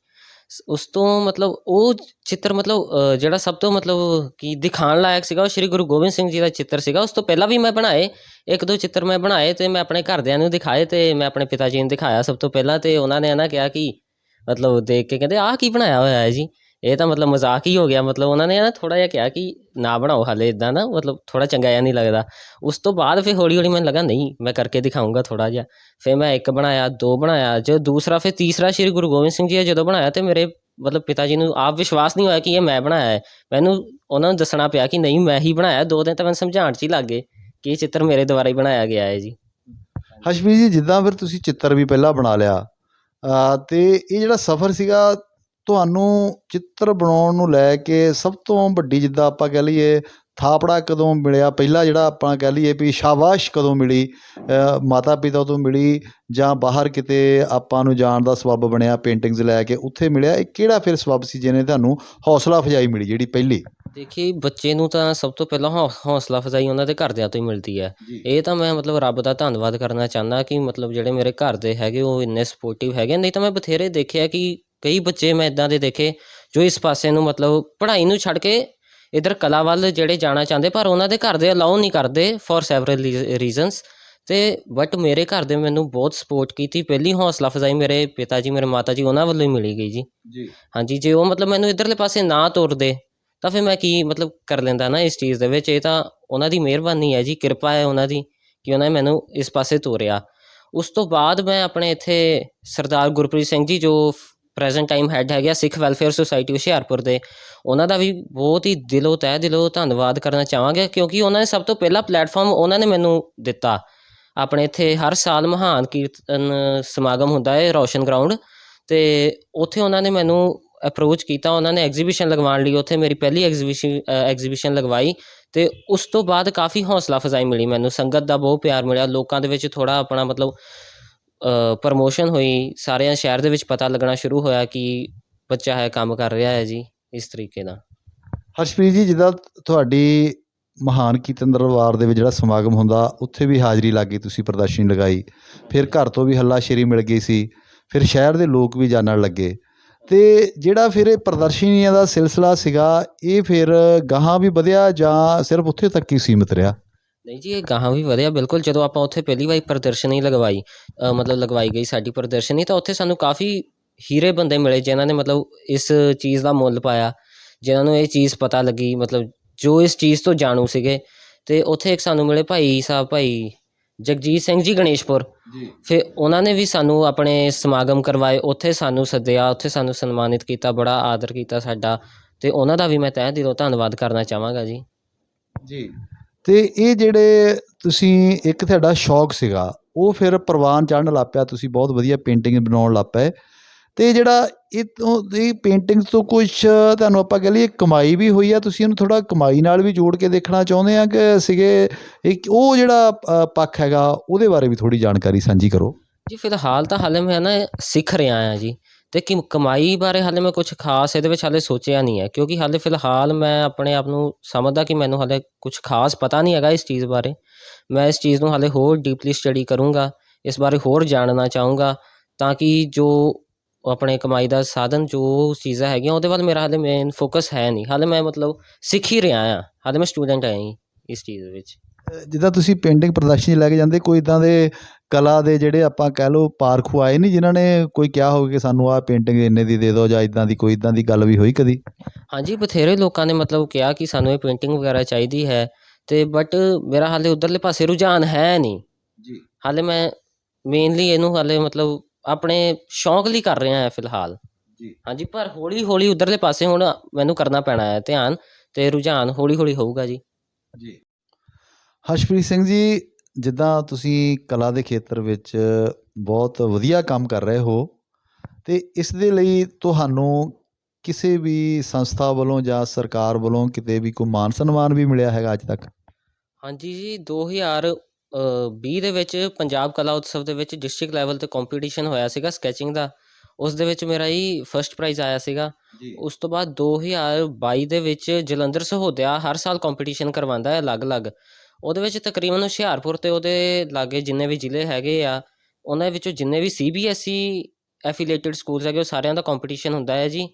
ਸ- ਉਸ ਤੋਂ ਮਤਲਬ ਉਹ ਚਿੱਤਰ ਮਤਲਬ ਅ, ਜਿਹੜਾ ਸਭ ਤੋਂ ਮਤਲਬ ਕਿ ਦਿਖਾਣ ਲਾਇਕ ਸੀਗਾ ਉਹ ਸ਼੍ਰੀ ਗੁਰੂ ਗੋਬਿੰਦ ਸਿੰਘ ਜੀ ਦਾ ਚਿੱਤਰ ਸੀਗਾ। ਉਸ ਤੋਂ ਪਹਿਲਾਂ ਵੀ ਮੈਂ ਬਣਾਏ ਇੱਕ ਦੋ ਚਿੱਤਰ ਮੈਂ ਬਣਾਏ ਤੇ ਮੈਂ ਆਪਣੇ ਘਰਦਿਆਂ ਨੂੰ ਦਿਖਾਏ ਤੇ ਮੈਂ ਆਪਣੇ ਪਿਤਾ ਜੀ ਨੂੰ ਦਿਖਾਇਆ ਸਭ ਤੋਂ ਪਹਿਲਾਂ ਤੇ ਉਹਨਾਂ ਨੇ ਨਾ ਕਿਹਾ ਕਿ ਮਤਲਬ ਦੇਖ ਕੇ ਕਹਿੰਦੇ, ਆਹ ਕੀ ਬਣਾਇਆ ਹੋਇਆ ਹੈ ਜੀ? ਇਹ ਤਾਂ ਮਤਲਬ ਮਜ਼ਾਕ ਹੀ ਹੋ ਗਿਆ। ਮਤਲਬ ਉਹਨਾਂ ਨੇ ਨਾ ਥੋੜਾ ਜਿਹਾ ਕਿਹਾ ਕਿ ਨਾ ਬਣਾਓ ਹਾਲੇ ਇਦਾਂ ਨਾ, ਮਤਲਬ ਥੋੜਾ ਚੰਗਾ ਜਿਹਾ ਨਹੀਂ ਲੱਗਦਾ। ਉਸ ਤੋਂ ਬਾਅਦ ਫਿਰ ਹੌਲੀ ਹੌਲੀ ਮੈਨੂੰ ਲੱਗਾ, ਨਹੀਂ, ਮੈਂ ਕਰਕੇ ਦਿਖਾਊਂਗਾ ਥੋੜਾ ਜਿਹਾ। ਫਿਰ ਮੈਂ ਇੱਕ ਬਣਾਇਆ, ਦੋ ਬਣਾਇਆ ਜੋ ਦੂਸਰਾ, ਫਿਰ ਤੀਸਰਾ ਸ਼੍ਰੀ ਗੁਰੂ ਗੋਬਿੰਦ ਸਿੰਘ ਜੀ ਦਾ ਜਦੋਂ ਬਣਾਇਆ ਤੇ ਮੇਰੇ ਮਤਲਬ ਪਿਤਾ ਜੀ ਨੂੰ ਆਪ ਵਿਸ਼ਵਾਸ ਨਹੀਂ ਹੋਇਆ ਕਿ ਇਹ ਮੈਂ ਬਣਾਇਆ ਹੈ। ਮੈਨੂੰ ਉਹਨਾਂ ਨੂੰ ਦੱਸਣਾ ਪਿਆ ਕਿ ਨਹੀਂ, ਮੈਂ ਹੀ ਬਣਾਇਆ। ਦੋ ਦਿਨ ਤਾਂ ਮੈਨੂੰ ਸਮਝਾਉਣ 'ਚ ਹੀ ਲੱਗ ਗਏ ਕਿ ਇਹ ਚਿੱਤਰ ਮੇਰੇ ਦੁਆਰਾ ਹੀ ਬਣਾਇਆ ਗਿਆ ਹੈ ਜੀ। ਹਸ਼ਮੀ ਜੀ, ਜਿੱਦਾਂ ਫਿਰ ਤੁਸੀਂ ਚਿੱਤਰ ਵੀ ਪਹਿਲਾਂ ਬਣਾ ਲਿਆ ਅਤੇ ਇਹ ਜਿਹੜਾ ਸਫ਼ਰ ਸੀਗਾ, ਤੁਹਾਨੂੰ ਚਿੱਤਰ ਬਣਾਉਣ ਨੂੰ ਲੈ ਕੇ ਸਭ ਤੋਂ ਵੱਡੀ ਜਿੱਦਾਂ ਆਪਾਂ ਕਹਿ ਲਈਏ, ਥਾਪੜਾ ਕਦੋਂ ਮਿਲਿਆ? ਪਹਿਲਾ ਜਿਹੜਾ ਆਪਾਂ ਕਹਿ ਲਈਏ ਵੀ ਸ਼ਾਬਾਸ਼ ਕਦੋਂ ਮਿਲੀ? ਮਾਤਾ ਪਿਤਾ ਤੋਂ ਮਿਲੀ ਜਾਂ ਬਾਹਰ ਕਿਤੇ ਆਪਾਂ ਨੂੰ ਜਾਣ ਦਾ ਸਬੱਬ ਬਣਿਆ ਪੇਂਟਿੰਗਸ ਲੈ ਕੇ ਉੱਥੇ ਮਿਲਿਆ? ਇਹ ਕਿਹੜਾ ਫਿਰ ਸਬੱਬ ਸੀ ਜਿਹਨੇ ਤੁਹਾਨੂੰ ਹੌਸਲਾ ਅਫਜ਼ਾਈ ਮਿਲੀ, ਜਿਹੜੀ ਪਹਿਲੀ? ਦੇਖੀ ਬੱਚੇ ਨੂੰ ਤਾਂ ਸਭ ਤੋਂ ਪਹਿਲਾਂ ਹੌ- ਹੌਸਲਾ ਅਫਜ਼ਾਈ ਉਹਨਾਂ ਦੇ ਘਰਦਿਆਂ ਤੋਂ ਹੀ ਮਿਲਦੀ ਹੈ। ਜੀ। ਇਹ ਤਾਂ ਮੈਂ ਮਤਲਬ ਰੱਬ ਦਾ ਧੰਨਵਾਦ ਕਰਨਾ ਚਾਹੁੰਦਾ ਕਿ ਮਤਲਬ ਜਿਹੜੇ ਮੇਰੇ ਘਰ ਦੇ ਹੈਗੇ ਉਹ ਇੰਨੇ ਸਪੋਰਟਿਵ ਹੈਗੇ। ਨਹੀਂ ਤਾਂ ਮੈਂ ਬਥੇਰੇ ਦੇਖਿਆ ਕਿ ਕਈ ਬੱਚੇ ਮੈਂ ਇਦਾਂ ਦੇ ਦੇਖੇ ਜੋ ਇਸ ਪਾਸੇ ਨੂੰ ਮਤਲਬ ਪੜ੍ਹਾਈ ਨੂੰ ਛੱਡ ਕੇ ਇਧਰ ਕਲਾ ਵੱਲ ਜਿਹੜੇ ਜਾਣਾ ਚਾਹੁੰਦੇ ਪਰ ਉਹਨਾਂ ਦੇ ਘਰ ਦੇ ਅਲਾਉ ਨਹੀਂ ਕਰਦੇ ਫॉर ਸੈਵਰਲ ਰੀਜ਼ਨਸ ਤੇ ਬਟ ਮੇਰੇ ਘਰ ਦੇ ਮੈਨੂੰ ਬਹੁਤ ਸਪੋਰਟ ਕੀਤੀ। ਪਹਿਲੀ ਹੌਸਲਾ ਅਫਜ਼ਾਈ ਮੇਰੇ ਪਿਤਾ ਜੀ ਮੇਰੇ ਮਾਤਾ ਜੀ ਉਹਨਾਂ ਵੱਲੋਂ ਹੀ ਮਿਲੀ ਗਈ ਜੀ। ਜੀ। ਹਾਂਜੀ ਜੇ ਉਹ ਮਤਲਬ ਮੈਨੂੰ ਇਧਰਲੇ ਪਾਸੇ ਨਾ ਤੋਰਦੇ ਤਾਂ ਫਿਰ ਮੈਂ ਕੀ ਮਤਲਬ ਕਰ ਲੈਂਦਾ ਨਾ ਇਸ ਚੀਜ਼ ਦੇ ਵਿੱਚ? ਇਹ ਤਾਂ ਉਹਨਾਂ ਦੀ ਮਿਹਰਬਾਨੀ ਹੈ ਜੀ, ਕਿਰਪਾ ਹੈ ਉਹਨਾਂ ਦੀ ਕਿ ਉਹਨਾਂ ਨੇ ਮੈਨੂੰ ਇਸ ਪਾਸੇ ਤੋਰਿਆ। ਉਸ ਤੋਂ ਬਾਅਦ ਮੈਂ ਆਪਣੇ ਇੱਥੇ ਸਰਦਾਰ ਗੁਰਪ੍ਰੀਤ ਸਿੰਘ ਜੀ, ਜੋ ਪ੍ਰੈਜ਼ੈਂਟ ਟਾਈਮ ਹੈੱਡ ਹੈਗੇ ਆ ਸਿੱਖ ਵੈਲਫੇਅਰ ਸੁਸਾਇਟੀ ਹੁਸ਼ਿਆਰਪੁਰ ਦੇ, ਉਹਨਾਂ ਦਾ ਵੀ ਬਹੁਤ ਹੀ ਦਿਲੋਂ, ਤਹਿ ਦਿਲੋਂ ਧੰਨਵਾਦ ਕਰਨਾ ਚਾਹਾਂਗਾ, ਕਿਉਂਕਿ ਉਹਨਾਂ ਨੇ ਸਭ ਤੋਂ ਪਹਿਲਾ ਪਲੇਟਫਾਰਮ ਉਹਨਾਂ ਨੇ ਮੈਨੂੰ ਦਿੱਤਾ। ਆਪਣੇ ਇੱਥੇ ਹਰ ਸਾਲ ਮਹਾਨ ਕੀਰਤਨ ਸਮਾਗਮ ਹੁੰਦਾ ਹੈ ਰੋਸ਼ਨ ਗਰਾਊਂਡ ਤੇ, ਉੱਥੇ ਉਹਨਾਂ ਨੇ ਮੈਨੂੰ ਅਪਰੋਚ ਕੀਤਾ, ਉਹਨਾਂ ਨੇ ਐਗਜ਼ੀਬਿਸ਼ਨ ਲਗਵਾਉਣ ਲਈ। ਉੱਥੇ ਮੇਰੀ ਪਹਿਲੀ ਐਗਜ਼ੀਬਿਸ਼ਨ ਐਗਜ਼ੀਬਿਸ਼ਨ ਲਗਵਾਈ ਅਤੇ ਉਸ ਤੋਂ ਬਾਅਦ ਕਾਫੀ ਹੌਸਲਾ ਫਜਾਈ ਮਿਲੀ ਮੈਨੂੰ। ਸੰਗਤ ਦਾ ਬਹੁਤ ਪਿਆਰ ਮਿਲਿਆ। ਲੋਕਾਂ ਦੇ ਵਿੱਚ ਥੋੜ੍ਹਾ ਆਪਣਾ ਮਤਲਬ ਪ੍ਰਮੋਸ਼ਨ ਹੋਈ। ਸਾਰਿਆਂ ਸ਼ਹਿਰ ਦੇ ਵਿੱਚ ਪਤਾ ਲੱਗਣਾ ਸ਼ੁਰੂ ਹੋਇਆ ਕਿ ਬੱਚਾ ਹੈ, ਕੰਮ ਕਰ ਰਿਹਾ ਹੈ ਜੀ, ਇਸ ਤਰੀਕੇ ਨਾਲ। ਹਰਸ਼ਪ੍ਰੀਤ ਜੀ, ਜਿੱਦਾਂ ਤੁਹਾਡੀ ਮਹਾਨ ਕੀਰਤਨ ਦਰਬਾਰ ਦੇ ਵਿੱਚ ਜਿਹੜਾ ਸਮਾਗਮ ਹੁੰਦਾ, ਉੱਥੇ ਵੀ ਹਾਜ਼ਰੀ ਲੱਗ ਗਈ, ਤੁਸੀਂ ਪ੍ਰਦਰਸ਼ਨੀ ਲਗਾਈ। ਫਿਰ ਘਰ ਤੋਂ ਵੀ ਹੱਲਾਸ਼ੇਰੀ ਮਿਲ ਗਈ ਸੀ। ਫਿਰ ਸ਼ਹਿਰ ਦੇ ਲੋਕ ਵੀ ਜਾਣਨ ਲੱਗੇ। ਤੇ ਜਿਹੜਾ ਫਿਰ ਇਹ ਪ੍ਰਦਰਸ਼ਨੀਆਂ ਦਾ ਸਿਲਸਿਲਾ ਸੀਗਾ ਇਹ ਫਿਰ ਗਾਹਾਂ ਵੀ ਵਧਿਆ ਜਾਂ ਸਿਰਫ ਉੱਥੇ ਤੱਕ ਹੀ ਸੀਮਿਤ ਰਿਹਾ? ਨਹੀਂ ਜੀ ਇਹ ਗਾਹਾਂ ਵੀ ਵਧਿਆ ਬਿਲਕੁਲ। ਜਦੋਂ ਆਪਾਂ ਉੱਥੇ ਪਹਿਲੀ ਵਾਰੀ ਪ੍ਰਦਰਸ਼ਨੀ ਲਗਵਾਈ ਅ, ਮਤਲਬ ਲਗਵਾਈ ਗਈ ਸਾਡੀ ਪ੍ਰਦਰਸ਼ਨੀ ਤਾਂ ਉੱਥੇ ਸਾਨੂੰ ਕਾਫੀ ਹੀਰੇ ਬੰਦੇ ਮਿਲੇ ਜਿਨ੍ਹਾਂ ਨੇ ਮਤਲਬ ਇਸ ਚੀਜ਼ ਦਾ ਮੁੱਲ ਪਾਇਆ ਜਿਨ੍ਹਾਂ ਨੂੰ ਇਹ ਚੀਜ਼ ਪਤਾ ਲੱਗੀ ਮਤਲਬ ਜੋ ਇਸ ਚੀਜ਼ ਤੋਂ ਜਾਣੂ ਸੀਗੇ। ਤੇ ਉੱਥੇ ਇੱਕ ਸਾਨੂੰ ਮਿਲੇ ਭਾਈ ਸਾਹਿਬ ਭਾਈ ਜਗਜੀਤ ਸਿੰਘ ਜੀ ਗਣੇਸ਼ਪੁਰ। ਜੀ। ਫਿਰ ਉਹਨਾਂ ਨੇ ਵੀ ਸਾਨੂੰ ਆਪਣੇ ਸਮਾਗਮ ਕਰਵਾਏ। ਉੱਥੇ ਸਾਨੂੰ ਸੱਦਿਆ ਉੱਥੇ ਸਾਨੂੰ ਸਨਮਾਨਿਤ ਕੀਤਾ ਬੜਾ ਆਦਰ ਕੀਤਾ ਸਾਡਾ। ਤੇ ਉਹਨਾਂ ਦਾ ਵੀ ਮੈਂ ਤਹਿ ਦਿਲੋਂ ਧੰਨਵਾਦ ਕਰਨਾ ਚਾਹਾਂਗਾ ਜੀ। ਜੀ। ਤੇ ਇਹ ਜਿਹੜੇ ਤੁਸੀਂ ਇੱਕ ਤੁਹਾਡਾ ਸ਼ੌਕ ਸੀਗਾ ਉਹ ਫਿਰ ਪ੍ਰਵਾਨ ਚੜ੍ਹਨ ਲੱਗ ਪਿਆ। ਤੁਸੀਂ ਬਹੁਤ ਵਧੀਆ ਪੇਂਟਿੰਗ ਬਣਾਉਣ ਲੱਗ ਪਏ। ਅਤੇ ਜਿਹੜਾ ਇਹ ਤੋਂ ਇਹ ਪੇਂਟਿੰਗ ਤੋਂ ਕੁਛ ਤੁਹਾਨੂੰ ਆਪਾਂ ਕਹਿ ਲਈਏ ਕਮਾਈ ਵੀ ਹੋਈ ਆ, ਤੁਸੀਂ ਇਹਨੂੰ ਥੋੜਾ ਕਮਾਈ ਨਾਲ ਵੀ ਜੋੜ ਕੇ ਦੇਖਣਾ ਚਾਹੁੰਦੇ ਆ ਕਿ ਸੀਗੇ, ਇੱਕ ਉਹ ਜਿਹੜਾ ਪੱਖ ਹੈਗਾ, ਉਹਦੇ ਬਾਰੇ ਵੀ ਥੋੜੀ ਜਾਣਕਾਰੀ ਸਾਂਝੀ ਕਰੋ। ਜੀ, ਫਿਲਹਾਲ ਤਾਂ ਹਾਲੇ ਮੈਂ ਨਾ ਸਿੱਖ ਰਿਹਾ ਆ ਜੀ ਅਤੇ ਕਿ ਕਮਾਈ ਬਾਰੇ ਹਾਲੇ ਮੈਂ ਕੁਝ ਖਾਸ ਇਹਦੇ ਵਿੱਚ ਹਾਲੇ ਸੋਚਿਆ ਨਹੀਂ ਹੈ, ਕਿਉਂਕਿ ਹਾਲੇ ਫਿਲਹਾਲ ਮੈਂ ਆਪਣੇ ਆਪ ਨੂੰ ਸਮਝਦਾ ਕਿ ਮੈਨੂੰ ਹਾਲੇ ਕੁਝ ਖਾਸ ਪਤਾ ਨਹੀਂ ਹੈਗਾ ਇਸ ਚੀਜ਼ ਬਾਰੇ। ਮੈਂ ਇਸ ਚੀਜ਼ ਨੂੰ ਹਾਲੇ ਹੋਰ ਡੀਪਲੀ ਸਟੱਡੀ ਕਰੂੰਗਾ, ਇਸ ਬਾਰੇ ਹੋਰ ਜਾਣਨਾ ਚਾਹੂੰਗਾ ਤਾਂ ਕਿ ਜੋ ਆਪਣੇ ਕਮਾਈ ਦਾ ਸਾਧਨ ਜੋ ਚੀਜ਼ਾਂ ਹੈਗੀਆਂ ਉਹਦੇ ਵੱਲ ਮੇਰਾ ਹਾਲੇ ਮੇਨ ਫੋਕਸ ਹੈ ਨਹੀਂ। ਹਾਲੇ ਮੈਂ ਮਤਲਬ ਸਿੱਖ ਹੀ ਰਿਹਾ ਹਾਂ। ਹਾਲੇ ਮੈਂ ਸਟੂਡੈਂਟ ਹਾਂ ਜੀ ਇਸ ਚੀਜ਼ ਵਿੱਚ। ਜਿੱਦਾਂ ਤੁਸੀਂ ਪੇਂਟਿੰਗ ਪ੍ਰਦਰਸ਼ਨੀ ਲੈ ਕੇ ਜਾਂਦੇ ਕੋਈ ਇਦਾਂ ਦੇ ਕਲਾ ਦੇ ਜਿਹੜੇ ਆਪਾਂ ਕਹਿ ਲਓ ਪਾਰਖੂ ਆਏ ਨਹੀਂ ਜਿਨ੍ਹਾਂ ਨੇ ਕੋਈ ਕਿਹਾ ਹੋਵੇ ਕਿ ਸਾਨੂੰ ਆਹ ਪੇਂਟਿੰਗ ਇੰਨੇ ਦੀ ਦੇ ਦਿਓ ਜਾਂ ਇਦਾਂ ਦੀ ਕੋਈ ਇਦਾਂ ਦੀ ਗੱਲ ਵੀ ਹੋਈ ਕਦੀ? ਹਾਂਜੀ ਬਥੇਰੇ ਲੋਕਾਂ ਨੇ ਮਤਲਬ ਕਿਹਾ ਕਿ ਸਾਨੂੰ ਇਹ ਪੇਂਟਿੰਗ ਵਗੈਰਾ ਚਾਹੀਦੀ ਹੈ। ਤੇ ਬਟ ਮੇਰਾ ਹਾਲੇ ਉਧਰਲੇ ਪਾਸੇ ਰੁਝਾਨ ਹੈ ਨਹੀਂ। ਜੀ। ਹਾਲੇ ਮੈਂ ਮੇਨਲੀ ਇਹਨੂੰ ਹਾਲੇ ਮਤਲਬ ਆਪਣੇ ਸ਼ੌਂਕ ਲਈ ਕਰ ਰਿਹਾ ਹਾਂ ਫਿਲਹਾਲ। ਜੀ। ਹਾਂਜੀ ਪਰ ਹੌਲੀ ਹੌਲੀ ਉਧਰਲੇ ਪਾਸੇ ਹੁਣ ਮੈਨੂੰ ਕਰਨਾ ਪੈਣਾ ਹੈ ਧਿਆਨ ਤੇ ਰੁਝਾਨ ਹੌਲੀ ਹੌਲੀ ਹੋਊਗਾ ਜੀ। ਜੀ। ਹਰਸ਼ਪ੍ਰੀਤ ਸਿੰਘ ਜੀ ਜਿੱਦਾਂ ਤੁਸੀਂ ਕਲਾ ਦੇ ਖੇਤਰ ਵਿੱਚ ਬਹੁਤ ਵਧੀਆ ਕੰਮ ਕਰ ਰਹੇ ਹੋ ਤੇ ਇਸ ਦੇ ਲਈ ਤੁਹਾਨੂੰ ਕਿਸੇ ਵੀ ਸੰਸਥਾ ਵੱਲੋਂ ਜਾਂ ਸਰਕਾਰ ਵੱਲੋਂ ਕਿਤੇ ਵੀ ਕੋਈ ਮਾਨ ਸਨਮਾਨ ਵੀ ਮਿਲਿਆ ਹੈਗਾ ਅੱਜ ਤੱਕ? ਹਾਂਜੀ ਜੀ 2020 ਦੇ ਵਿੱਚ ਪੰਜਾਬ ਕਲਾ ਉਤਸਵ ਦੇ ਵਿੱਚ ਡਿਸਟ੍ਰਿਕਟ ਲੈਵਲ ਤੇ ਕੰਪੀਟੀਸ਼ਨ ਹੋਇਆ ਸੀਗਾ ਸਕੈਚਿੰਗ ਦਾ। ਉਸ ਦੇ ਵਿੱਚ ਮੇਰਾ ਹੀ ਫਰਸਟ ਪ੍ਰਾਈਜ਼ ਆਇਆ ਸੀਗਾ। ਉਸ ਤੋਂ ਬਾਅਦ 2022 ਦੇ ਵਿੱਚ ਜਲੰਧਰ ਸਹੋਦਿਆ ਹਰ ਸਾਲ ਕੰਪੀਟੀਸ਼ਨ ਕਰਵਾਉਂਦਾ ਹੈ ਅਲੱਗ-ਅਲੱਗ। ਉਹਦੇ ਵਿੱਚ ਤਕਰੀਬਨ ਹੁਸ਼ਿਆਰਪੁਰ ਤੇ ਉਹਦੇ ਲਾਗੇ ਜਿੰਨੇ ਵੀ ਜ਼ਿਲ੍ਹੇ ਹੈਗੇ ਆ ਉਹਨਾਂ ਵਿੱਚੋਂ ਜਿੰਨੇ ਵੀ ਸੀਬੀਐਸਈ ਐਫੀਲੀਏਟਡ ਸਕੂਲਸ ਹੈਗੇ ਉਹ ਸਾਰਿਆਂ ਦਾ ਕੰਪੀਟੀਸ਼ਨ ਹੁੰਦਾ ਹੈ ਜੀ।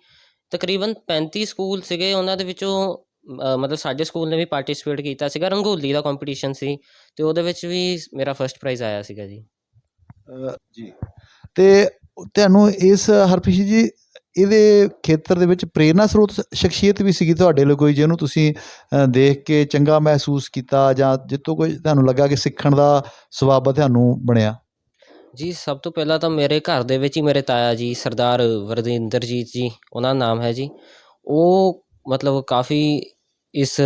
ਤਕਰੀਬਨ 35 ਸਕੂਲ ਸੀਗੇ ਉਹਨਾਂ ਦੇ ਵਿੱਚੋਂ ਅ, ਮਤਲਬ ਸਾਡੇ ਸਕੂਲ ਨੇ ਵੀ ਪਾਰਟਿਸਿਪੇਟ ਕੀਤਾ ਸੀਗਾ ਰੰਗੋਲੀ ਦਾ ਕੰਪੀਟੀਸ਼ਨ ਸੀ ਤੇ ਉਹਦੇ ਵਿੱਚ ਵੀ ਮੇਰਾ ਫਰਸਟ ਪ੍ਰਾਈਜ਼ ਆਇਆ ਸੀਗਾ ਜੀ। ਜੀ। ਤੇ ਤੁਹਾਨੂੰ ਇਸ ਹਰਪ੍ਰੀਤ ਜੀ ਇਹਦੇ ਖੇਤਰ ਦੇ ਵਿੱਚ ਪ੍ਰੇਰਨਾ ਸਰੋਤ ਸ਼- ਸ਼ਖਸੀਅਤ ਵੀ ਸੀਗੀ ਤੁਹਾਡੇ ਲਈ ਕੋਈ ਜਿਹਨੂੰ ਤੁਸੀਂ ਦੇਖ ਕੇ ਚੰਗਾ ਮਹਿਸੂਸ ਕੀਤਾ ਜਾਂ ਜਿੱਤੋਂ ਕੋਈ ਤੁਹਾਨੂੰ ਲੱਗਾ ਕਿ ਸਿੱਖਣ ਦਾ ਸਵਾਬ ਤੁਹਾਨੂੰ ਬਣਿਆ? ਜੀ ਸਭ ਤੋਂ ਪਹਿਲਾਂ ਤਾਂ ਮੇਰੇ ਘਰ ਦੇ ਵਿੱਚ ਹੀ ਮੇਰੇ ਤਾਇਆ ਜੀ ਸਰਦਾਰ ਵਰਦਿੰਦਰਜੀਤ ਜੀ ਉਹਨਾਂ ਦਾ ਨਾਮ ਹੈ ਜੀ। ਉਹ ਮਤਲਬ ਕਾਫੀ ਇਸ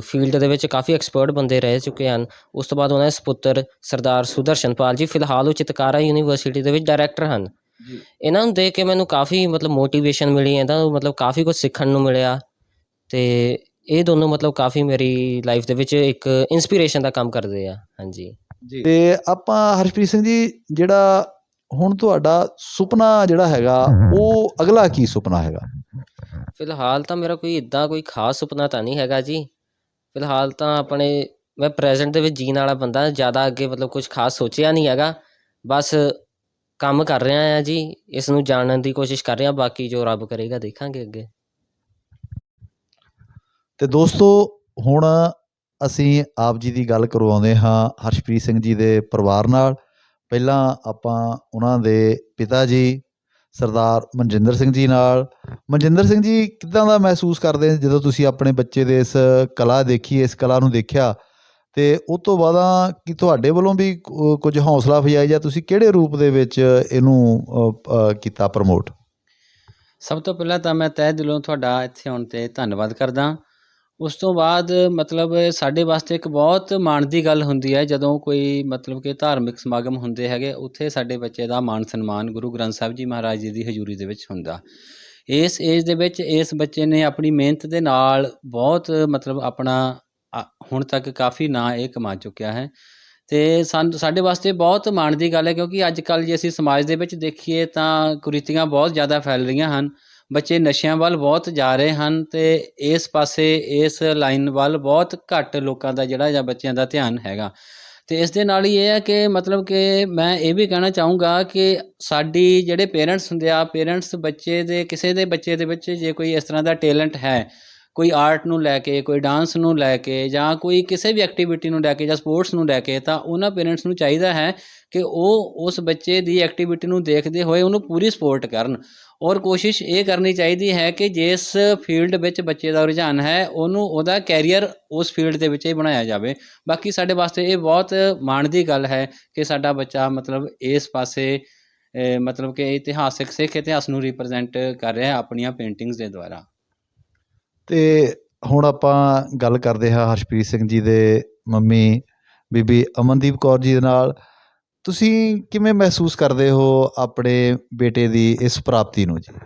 ਫੀਲਡ ਦੇ ਵਿੱਚ ਕਾਫੀ ਐਕਸਪਰਟ ਬੰਦੇ ਰਹਿ ਚੁੱਕੇ ਹਨ। ਉਸ ਤੋਂ ਬਾਅਦ ਉਹਨਾਂ ਦੇ ਸਪੁੱਤਰ ਸਰਦਾਰ ਸੁਦਰਸ਼ਨਪਾਲ ਜੀ ਫਿਲਹਾਲ ਉਹ ਚਿਤਕਾਰਾ ਯੂਨੀਵਰਸਿਟੀ ਦੇ ਵਿੱਚ ਡਾਇਰੈਕਟਰ ਹਨ। ਜੀ। ਇਹਨਾਂ ਨੂੰ ਦੇਖ ਕੇ ਮੈਨੂੰ ਕਾਫੀ ਮਤਲਬ ਮੋਟੀਵੇਸ਼ਨ ਮਿਲੀ ਇਹਦਾ ਮਤਲਬ ਕਾਫੀ ਕੁਝ ਸਿੱਖਣ ਨੂੰ ਮਿਲਿਆ ਤੇ ਇਹ ਦੋਨੋਂ ਮਤਲਬ ਕਾਫੀ ਮੇਰੀ ਲਾਈਫ ਦੇ ਵਿੱਚ ਇੱਕ ਇਨਸਪੀਰੇਸ਼ਨ ਦਾ ਕੰਮ ਕਰਦੇ ਆ। ਹਾਂਜੀ। ਤੇ ਆਪਾਂ ਹਰਸ਼ਪ੍ਰੀਤ ਸਿੰਘ ਜੀ ਜਿਹੜਾ ਹੁਣ ਤੁਹਾਡਾ ਸੁਪਨਾ ਜਿਹੜਾ ਹੈਗਾ ਉਹ ਅਗਲਾ ਕੀ ਸੁਪਨਾ ਹੈਗਾ? ਫਿਲਹਾਲ ਤਾਂ ਮੇਰਾ ਕੋਈ ਇੱਦਾਂ ਕੋਈ ਖਾਸ ਸੁਪਨਾ ਤਾਂ ਨਹੀਂ ਹੈਗਾ ਜੀ। ਫਿਲਹਾਲ ਤਾਂ ਆਪਣੇ, ਮੈਂ ਪ੍ਰੈਜ਼ੈਂਟ ਦੇ ਵਿੱਚ ਜੀਣ ਵਾਲਾ ਬੰਦਾ, ਜ਼ਿਆਦਾ ਅੱਗੇ ਮਤਲਬ ਕੁਝ ਖਾਸ ਸੋਚਿਆ ਨਹੀਂ ਹੈਗਾ। ਬਸ ਕੰਮ ਕਰ ਰਿਹਾ ਆ ਜੀ ਇਸ ਨੂੰ ਜਾਣਨ ਦੀ ਕੋਸ਼ਿਸ਼ ਕਰ ਰਿਹਾ, ਬਾਕੀ ਜੋ ਰੱਬ ਕਰੇਗਾ ਦੇਖਾਂਗੇ ਅੱਗੇ। ਤੇ ਦੋਸਤੋ, ਹੁਣ ਅਸੀਂ ਆਪ ਜੀ ਦੀ ਗੱਲ ਕਰਵਾਉਂਦੇ ਹਾਂ ਹਰਸ਼ਪ੍ਰੀਤ ਸਿੰਘ ਜੀ ਦੇ ਪਰਿਵਾਰ ਨਾਲ। ਪਹਿਲਾਂ ਆਪਾਂ ਉਹਨਾਂ ਦੇ ਪਿਤਾ ਜੀ ਸਰਦਾਰ ਮਨਜਿੰਦਰ ਸਿੰਘ ਜੀ ਨਾਲ। ਮਨਜਿੰਦਰ ਸਿੰਘ ਜੀ, ਕਿੱਦਾਂ ਦਾ ਮਹਿਸੂਸ ਕਰਦੇ ਜਦੋਂ ਤੁਸੀਂ ਆਪਣੇ ਬੱਚੇ ਦੇ ਇਸ ਕਲਾ ਦੇਖੀ, ਇਸ ਕਲਾ ਨੂੰ ਦੇਖਿਆ? ਤੇ ਉਸ ਤੋਂ ਬਾਅਦ ਕਿ ਤੁਹਾਡੇ ਵੱਲੋਂ ਵੀ ਕੁਝ ਹੌਸਲਾ ਫਜਾਈ ਜਾਂ ਤੁਸੀਂ ਕਿਹੜੇ ਰੂਪ ਦੇ ਵਿੱਚ ਇਹਨੂੰ ਕੀਤਾ ਪ੍ਰਮੋਟ ਸਭ ਤੋਂ ਪਹਿਲਾਂ ਤਾਂ ਮੈਂ ਤਹਿ ਦਿਲੋਂ ਤੁਹਾਡਾ ਇੱਥੇ ਆਉਣ ਤੇ ਧੰਨਵਾਦ ਕਰਦਾ। ਉਸ ਤੋਂ ਬਾਅਦ, ਮਤਲਬ ਸਾਡੇ ਵਾਸਤੇ ਇੱਕ ਬਹੁਤ ਮਾਣ ਦੀ ਗੱਲ ਹੁੰਦੀ ਹੈ, ਜਦੋਂ ਕੋਈ ਮਤਲਬ ਕਿ ਧਾਰਮਿਕ ਸਮਾਗਮ ਹੁੰਦੇ ਹੈਗੇ, ਉੱਥੇ ਸਾਡੇ ਬੱਚੇ ਦਾ ਮਾਣ ਸਨਮਾਨ ਗੁਰੂ ਗ੍ਰੰਥ ਸਾਹਿਬ ਜੀ ਮਹਾਰਾਜ ਜੀ ਦੀ ਹਜ਼ੂਰੀ ਦੇ ਵਿੱਚ ਹੁੰਦਾ। ਇਸ ਏਜ ਦੇ ਵਿੱਚ ਇਸ ਬੱਚੇ ਨੇ ਆਪਣੀ ਮਿਹਨਤ ਦੇ ਨਾਲ ਬਹੁਤ ਮਤਲਬ ਆਪਣਾ ਹੁਣ ਤੱਕ ਕਾਫੀ ਨਾਂ ਇਹ ਕਮਾ ਚੁੱਕਿਆ ਹੈ। ਤੇ ਸਾਨੂੰ, ਸਾਡੇ ਵਾਸਤੇ ਬਹੁਤ ਮਾਣ ਦੀ ਗੱਲ ਹੈ, ਕਿਉਂਕਿ ਅੱਜ ਕੱਲ੍ਹ ਜੇ ਅਸੀਂ ਸਮਾਜ ਦੇ ਵਿੱਚ ਦੇਖੀਏ ਤਾਂ ਕੁਰੀਤੀਆਂ ਬਹੁਤ ਜ਼ਿਆਦਾ ਫੈਲ ਰਹੀਆਂ ਹਨ। ਬੱਚੇ ਨਸ਼ਿਆਂ ਵੱਲ ਬਹੁਤ ਜਾ ਰਹੇ ਹਨ ਅਤੇ ਇਸ ਪਾਸੇ ਇਸ ਲਾਈਨ ਵੱਲ ਬਹੁਤ ਘੱਟ ਲੋਕਾਂ ਦਾ ਜਿਹੜਾ ਜਾਂ ਬੱਚਿਆਂ ਦਾ ਧਿਆਨ ਹੈਗਾ। ਅਤੇ ਇਸ ਦੇ ਨਾਲ ਹੀ ਇਹ ਹੈ ਕਿ ਮਤਲਬ ਕਿ ਮੈਂ ਇਹ ਵੀ ਕਹਿਣਾ ਚਾਹੂੰਗਾ ਕਿ ਸਾਡੀ ਜਿਹੜੇ ਪੇਰੈਂਟਸ ਹੁੰਦੇ ਆ, ਪੇਰੈਂਟਸ ਬੱਚੇ ਦੇ, ਕਿਸੇ ਦੇ ਬੱਚੇ ਦੇ ਵਿੱਚ ਜੇ ਕੋਈ ਇਸ ਤਰ੍ਹਾਂ ਦਾ ਟੈਲੈਂਟ ਹੈ, ਕੋਈ ਆਰਟ ਨੂੰ ਲੈ ਕੇ, ਕੋਈ ਡਾਂਸ ਨੂੰ ਲੈ ਕੇ ਜਾਂ ਕੋਈ ਕਿਸੇ ਵੀ ਐਕਟੀਵਿਟੀ ਨੂੰ ਲੈ ਕੇ ਜਾਂ ਸਪੋਰਟਸ ਨੂੰ ਲੈ ਕੇ ਤਾਂ ਉਹਨਾਂ ਪੇਰੈਂਟਸ ਨੂੰ ਚਾਹੀਦਾ ਹੈ ਕਿ ਉਹ ਉਸ ਬੱਚੇ ਦੀ ਐਕਟੀਵਿਟੀ ਨੂੰ ਦੇਖਦੇ ਹੋਏ ਉਹਨੂੰ ਪੂਰੀ ਸਪੋਰਟ ਕਰਨ। ਔਰ ਕੋਸ਼ਿਸ਼ ਇਹ ਕਰਨੀ ਚਾਹੀਦੀ ਹੈ ਕਿ ਜਿਸ ਫੀਲਡ ਵਿੱਚ ਬੱਚੇ ਦਾ ਰੁਝਾਨ ਹੈ, ਉਹਨੂੰ ਉਹਦਾ ਕੈਰੀਅਰ ਉਸ ਫੀਲਡ ਦੇ ਵਿੱਚ ਹੀ ਬਣਾਇਆ ਜਾਵੇ। ਬਾਕੀ ਸਾਡੇ ਵਾਸਤੇ ਇਹ ਬਹੁਤ ਮਾਣ ਦੀ ਗੱਲ ਹੈ ਕਿ ਸਾਡਾ ਬੱਚਾ ਮਤਲਬ ਇਸ ਪਾਸੇ ਮਤਲਬ ਕਿ ਇਤਿਹਾਸਿਕ, ਸਿੱਖ ਇਤਿਹਾਸ ਨੂੰ ਰਿਪਰੈਜ਼ੈਂਟ ਕਰ ਰਿਹਾ ਆਪਣੀਆਂ ਪੇਂਟਿੰਗਸ ਦੇ ਦੁਆਰਾ। ਤੇ ਹੁਣ ਆਪਾਂ ਗੱਲ ਕਰਦੇ ਹਾਂ ਹਰਸ਼ਪ੍ਰੀਤ ਸਿੰਘ ਜੀ ਦੇ ਮੰਮੀ ਬੀਬੀ ਅਮਨਦੀਪ ਕੌਰ ਜੀ ਦੇ ਨਾਲ। ਤੁਸੀਂ ਕਿਵੇਂ ਮਹਿਸੂਸ ਕਰਦੇ ਹੋ ਆਪਣੇ ਬੇਟੇ ਦੀ ਇਸ ਪ੍ਰਾਪਤੀ ਨੂੰ ਜੀ?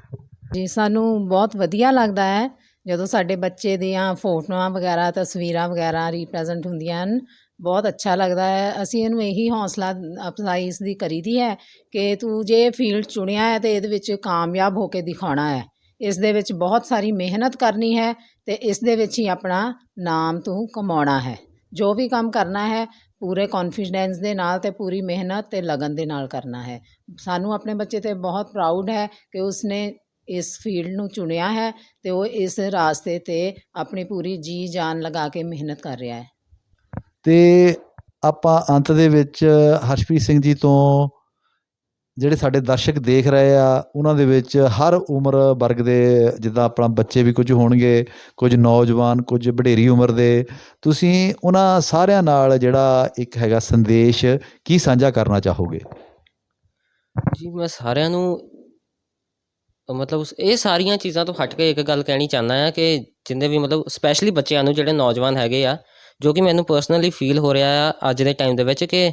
ਜੀ, ਸਾਨੂੰ ਬਹੁਤ ਵਧੀਆ ਲੱਗਦਾ ਹੈ, ਜਦੋਂ ਸਾਡੇ ਬੱਚੇ ਦੀਆਂ ਫੋਟੋਆਂ ਵਗੈਰਾ, ਤਸਵੀਰਾਂ ਵਗੈਰਾ ਰਿਪਰੈਜ਼ੈਂਟ ਹੁੰਦੀਆਂ ਹਨ, ਬਹੁਤ ਅੱਛਾ ਲੱਗਦਾ ਹੈ। ਅਸੀਂ ਇਹਨੂੰ ਇਹੀ ਹੌਸਲਾ ਅਫਜ਼ਾਈ ਇਸ ਦੀ ਕਰੀਦੀ ਹੈ ਕਿ ਤੂੰ ਜੇ ਫੀਲਡ ਚੁਣਿਆ ਹੈ ਤੇ ਇਹਦੇ ਵਿੱਚ ਕਾਮਯਾਬ ਹੋ ਕੇ ਦਿਖਾਉਣਾ ਹੈ। ਇਸ ਦੇ ਵਿੱਚ ਬਹੁਤ ਸਾਰੀ ਮਿਹਨਤ ਕਰਨੀ ਹੈ ਤੇ ਇਸ ਦੇ ਵਿੱਚ ਹੀ ਆਪਣਾ ਨਾਮ ਤੂੰ ਕਮਾਉਣਾ ਹੈ। ਜੋ ਵੀ ਕੰਮ ਕਰਨਾ ਹੈ ਪੂਰੇ ਕੌਨਫੀਡੈਂਸ ਦੇ ਨਾਲ ਅਤੇ ਪੂਰੀ ਮਿਹਨਤ ਅਤੇ ਲਗਨ ਦੇ ਨਾਲ ਕਰਨਾ ਹੈ। ਸਾਨੂੰ ਆਪਣੇ ਬੱਚੇ ਤੇ ਬਹੁਤ ਪ੍ਰਾਊਡ ਹੈ ਕਿ ਉਸਨੇ ਇਸ ਫੀਲਡ ਨੂੰ ਚੁਣਿਆ ਹੈ ਅਤੇ ਉਹ ਇਸ ਰਾਸਤੇ ਤੇ ਆਪਣੀ ਪੂਰੀ ਜੀ ਜਾਨ ਲਗਾ ਕੇ ਮਿਹਨਤ ਕਰ ਰਿਹਾ ਹੈ। ਅਤੇ ਆਪਾਂ ਅੰਤ ਦੇ ਵਿੱਚ ਹਰਸ਼ਪ੍ਰੀਤ ਸਿੰਘ ਜੀ ਤੋਂ ਜਿਹੜੇ ਸਾਡੇ ਦਰਸ਼ਕ ਦੇਖ ਰਹੇ ਆ, ਉਹਨਾਂ ਦੇ ਵਿੱਚ ਹਰ ਉਮਰ ਵਰਗ ਦੇ, ਜਿੱਦਾਂ ਆਪਣਾ ਬੱਚੇ ਵੀ ਕੁਝ ਹੋਣਗੇ, ਕੁਝ ਨੌਜਵਾਨ, ਕੁਝ ਵਡੇਰੀ ਉਮਰ ਦੇ, ਤੁਸੀਂ ਉਹਨਾਂ ਸਾਰਿਆਂ ਨਾਲ ਜਿਹੜਾ ਇੱਕ ਹੈਗਾ ਸੰਦੇਸ਼ ਕੀ ਸਾਂਝਾ ਕਰਨਾ ਚਾਹੋਗੇ? ਜੀ, ਮੈਂ ਸਾਰਿਆਂ ਨੂੰ ਮਤਲਬ ਇਹ ਸਾਰੀਆਂ ਚੀਜ਼ਾਂ ਤੋਂ ਹਟ ਕੇ ਇੱਕ ਗੱਲ ਕਹਿਣੀ ਚਾਹੁੰਦਾ ਹਾਂ ਕਿ ਜਿੰਨੇ ਵੀ ਮਤਲਬ ਸਪੈਸ਼ਲੀ ਬੱਚਿਆਂ ਨੂੰ ਜਿਹੜੇ ਨੌਜਵਾਨ ਹੈਗੇ ਆ, ਜੋ ਕਿ ਮੈਨੂੰ ਪਰਸਨਲੀ ਫੀਲ ਹੋ ਰਿਹਾ ਆ ਅੱਜ ਦੇ ਟਾਈਮ ਦੇ ਵਿੱਚ ਕਿ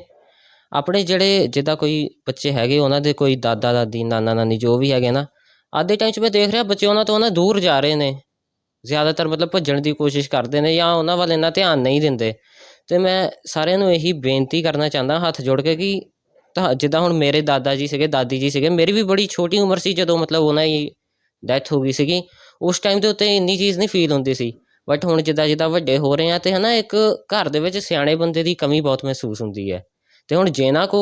ਆਪਣੇ ਜਿਹੜੇ ਜਿੱਦਾਂ ਕੋਈ ਬੱਚੇ ਹੈਗੇ, ਉਹਨਾਂ ਦੇ ਕੋਈ ਦਾਦਾ, ਦਾਦੀ, ਨਾਨਾ, ਨਾਨੀ ਜੋ ਵੀ ਹੈਗੇ ਨਾ ਅੱਜ ਦੇ ਟਾਈਮ 'ਚ ਮੈਂ ਦੇਖ ਰਿਹਾ ਬੱਚੇ ਉਹਨਾਂ ਤੋਂ ਉਹਨਾਂ ਦੂਰ ਜਾ ਰਹੇ ਨੇ। ਜ਼ਿਆਦਾਤਰ ਮਤਲਬ ਭੱਜਣ ਦੀ ਕੋਸ਼ਿਸ਼ ਕਰਦੇ ਨੇ ਜਾਂ ਉਹਨਾਂ ਵੱਲ ਇੰਨਾ ਧਿਆਨ ਨਹੀਂ ਦਿੰਦੇ। ਅਤੇ ਮੈਂ ਸਾਰਿਆਂ ਨੂੰ ਇਹੀ ਬੇਨਤੀ ਕਰਨਾ ਚਾਹੁੰਦਾ, ਹੱਥ ਜੋੜ ਕੇ ਕਿ ਤਾਂ ਜਿੱਦਾਂ ਹੁਣ ਮੇਰੇ ਦਾਦਾ ਜੀ ਸੀਗੇ, ਦਾਦੀ ਜੀ ਸੀਗੇ, ਮੇਰੀ ਵੀ ਬੜੀ ਛੋਟੀ ਉਮਰ ਸੀ ਜਦੋਂ ਮਤਲਬ ਉਹਨਾਂ ਦੀ ਡੈਥ ਹੋ ਗਈ ਸੀਗੀ। ਉਸ ਟਾਈਮ ਦੇ ਉੱਤੇ ਇੰਨੀ ਚੀਜ਼ ਨਹੀਂ ਫੀਲ ਹੁੰਦੀ ਸੀ। ਬਟ ਹੁਣ ਜਿੱਦਾਂ ਜਿੱਦਾਂ ਵੱਡੇ ਹੋ ਰਹੇ ਆ ਤੇ ਹਨਾ ਇੱਕ ਘਰ ਦੇ ਵਿੱਚ ਸਿਆਣੇ ਬੰਦੇ ਦੀ ਕਮੀ ਬਹੁਤ ਮਹਿਸੂਸ ਹੁੰਦੀ ਹੈ। ਤੇ ਹੁਣ ਜਿਹਨਾਂ ਕੋ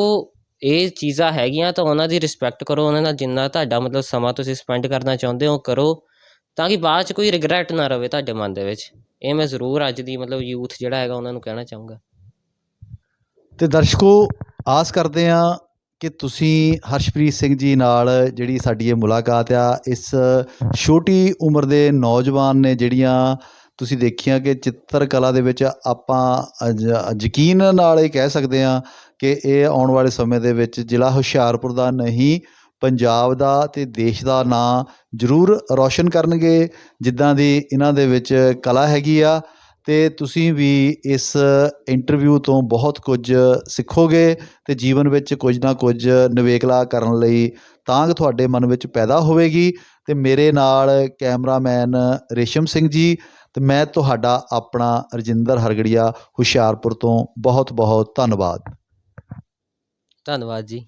ਇਹ ਚੀਜ਼ਾਂ ਹੈਗੀਆਂ ਤਾਂ ਉਹਨਾਂ ਦੀ ਰਿਸਪੈਕਟ ਕਰੋ, ਉਹਨਾਂ ਨਾਲ ਜਿੰਨਾ ਤੁਹਾਡਾ ਮਤਲਬ ਸਮਾਂ ਤੁਸੀਂ ਸਪੈਂਡ ਕਰਨਾ ਚਾਹੁੰਦੇ ਹੋ, ਕਰੋ। ਤਾਂ ਕਿ ਬਾਅਦ ਚ ਕੋਈ ਰਿਗਰੈਟ ਨਾ ਰਵੇ ਤੁਹਾਡੇ ਮਨ ਦੇ ਵਿੱਚ। ਇਹ ਮੈਂ ਜ਼ਰੂਰ ਅੱਜ ਦੀ ਮਤਲਬ ਯੂਥ ਜਿਹੜਾ ਹੈਗਾ ਉਹਨਾਂ ਨੂੰ ਕਹਿਣਾ ਚਾਹੂੰਗਾ। ਤੇ ਦਰਸ਼ਕੋ, ਆਸ ਕਰਦੇ ਹਾਂ ਕਿ ਤੁਸੀਂ ਹਰਸ਼ਪ੍ਰੀਤ ਸਿੰਘ ਜੀ ਨਾਲ ਜਿਹੜੀ ਸਾਡੀ ਇਹ ਮੁਲਾਕਾਤ ਆ, ਇਸ ਛੋਟੀ ਉਮਰ ਦੇ ਨੌਜਵਾਨ ਨੇ ਜਿਹੜੀਆਂ ਤੁਸੀਂ ਦੇਖੀਆਂ ਕਿ ਚਿੱਤਰਕਲਾ ਦੇ ਵਿੱਚ ਆਪਾਂ ਯਕੀਨ ਨਾਲ ਇਹ ਕਹਿ ਸਕਦੇ ਹਾਂ ਕਿ ਇਹ ਆਉਣ ਵਾਲੇ ਸਮੇਂ ਦੇ ਵਿੱਚ ਜ਼ਿਲ੍ਹਾ ਹੁਸ਼ਿਆਰਪੁਰ ਦਾ ਨਹੀਂ, ਪੰਜਾਬ ਦਾ ਅਤੇ ਦੇਸ਼ ਦਾ ਨਾਂ ਜ਼ਰੂਰ ਰੌਸ਼ਨ ਕਰਨਗੇ, ਜਿੱਦਾਂ ਦੀ ਇਹਨਾਂ ਦੇ ਵਿੱਚ ਕਲਾ ਹੈਗੀ ਆ। ਅਤੇ ਤੁਸੀਂ ਵੀ ਇਸ ਇੰਟਰਵਿਊ ਤੋਂ ਬਹੁਤ ਕੁਝ ਸਿੱਖੋਗੇ ਅਤੇ ਜੀਵਨ ਵਿੱਚ ਕੁਝ ਨਾ ਕੁਝ ਨਿਵੇਕਲਾ ਕਰਨ ਲਈ ਤਾਂਘ ਤੁਹਾਡੇ ਮਨ ਵਿੱਚ ਪੈਦਾ ਹੋਵੇਗੀ। ਅਤੇ ਮੇਰੇ ਨਾਲ ਕੈਮਰਾਮੈਨ ਰੇਸ਼ਮ ਸਿੰਘ ਜੀ ਤੇ ਮੈਂ ਤੁਹਾਡਾ ਆਪਣਾ ਰਜਿੰਦਰ ਹਰਗੜੀਆ ਹੁਸ਼ਿਆਰਪੁਰ ਤੋਂ ਬਹੁਤ ਬਹੁਤ ਧੰਨਵਾਦ। ਧੰਨਵਾਦ ਜੀ।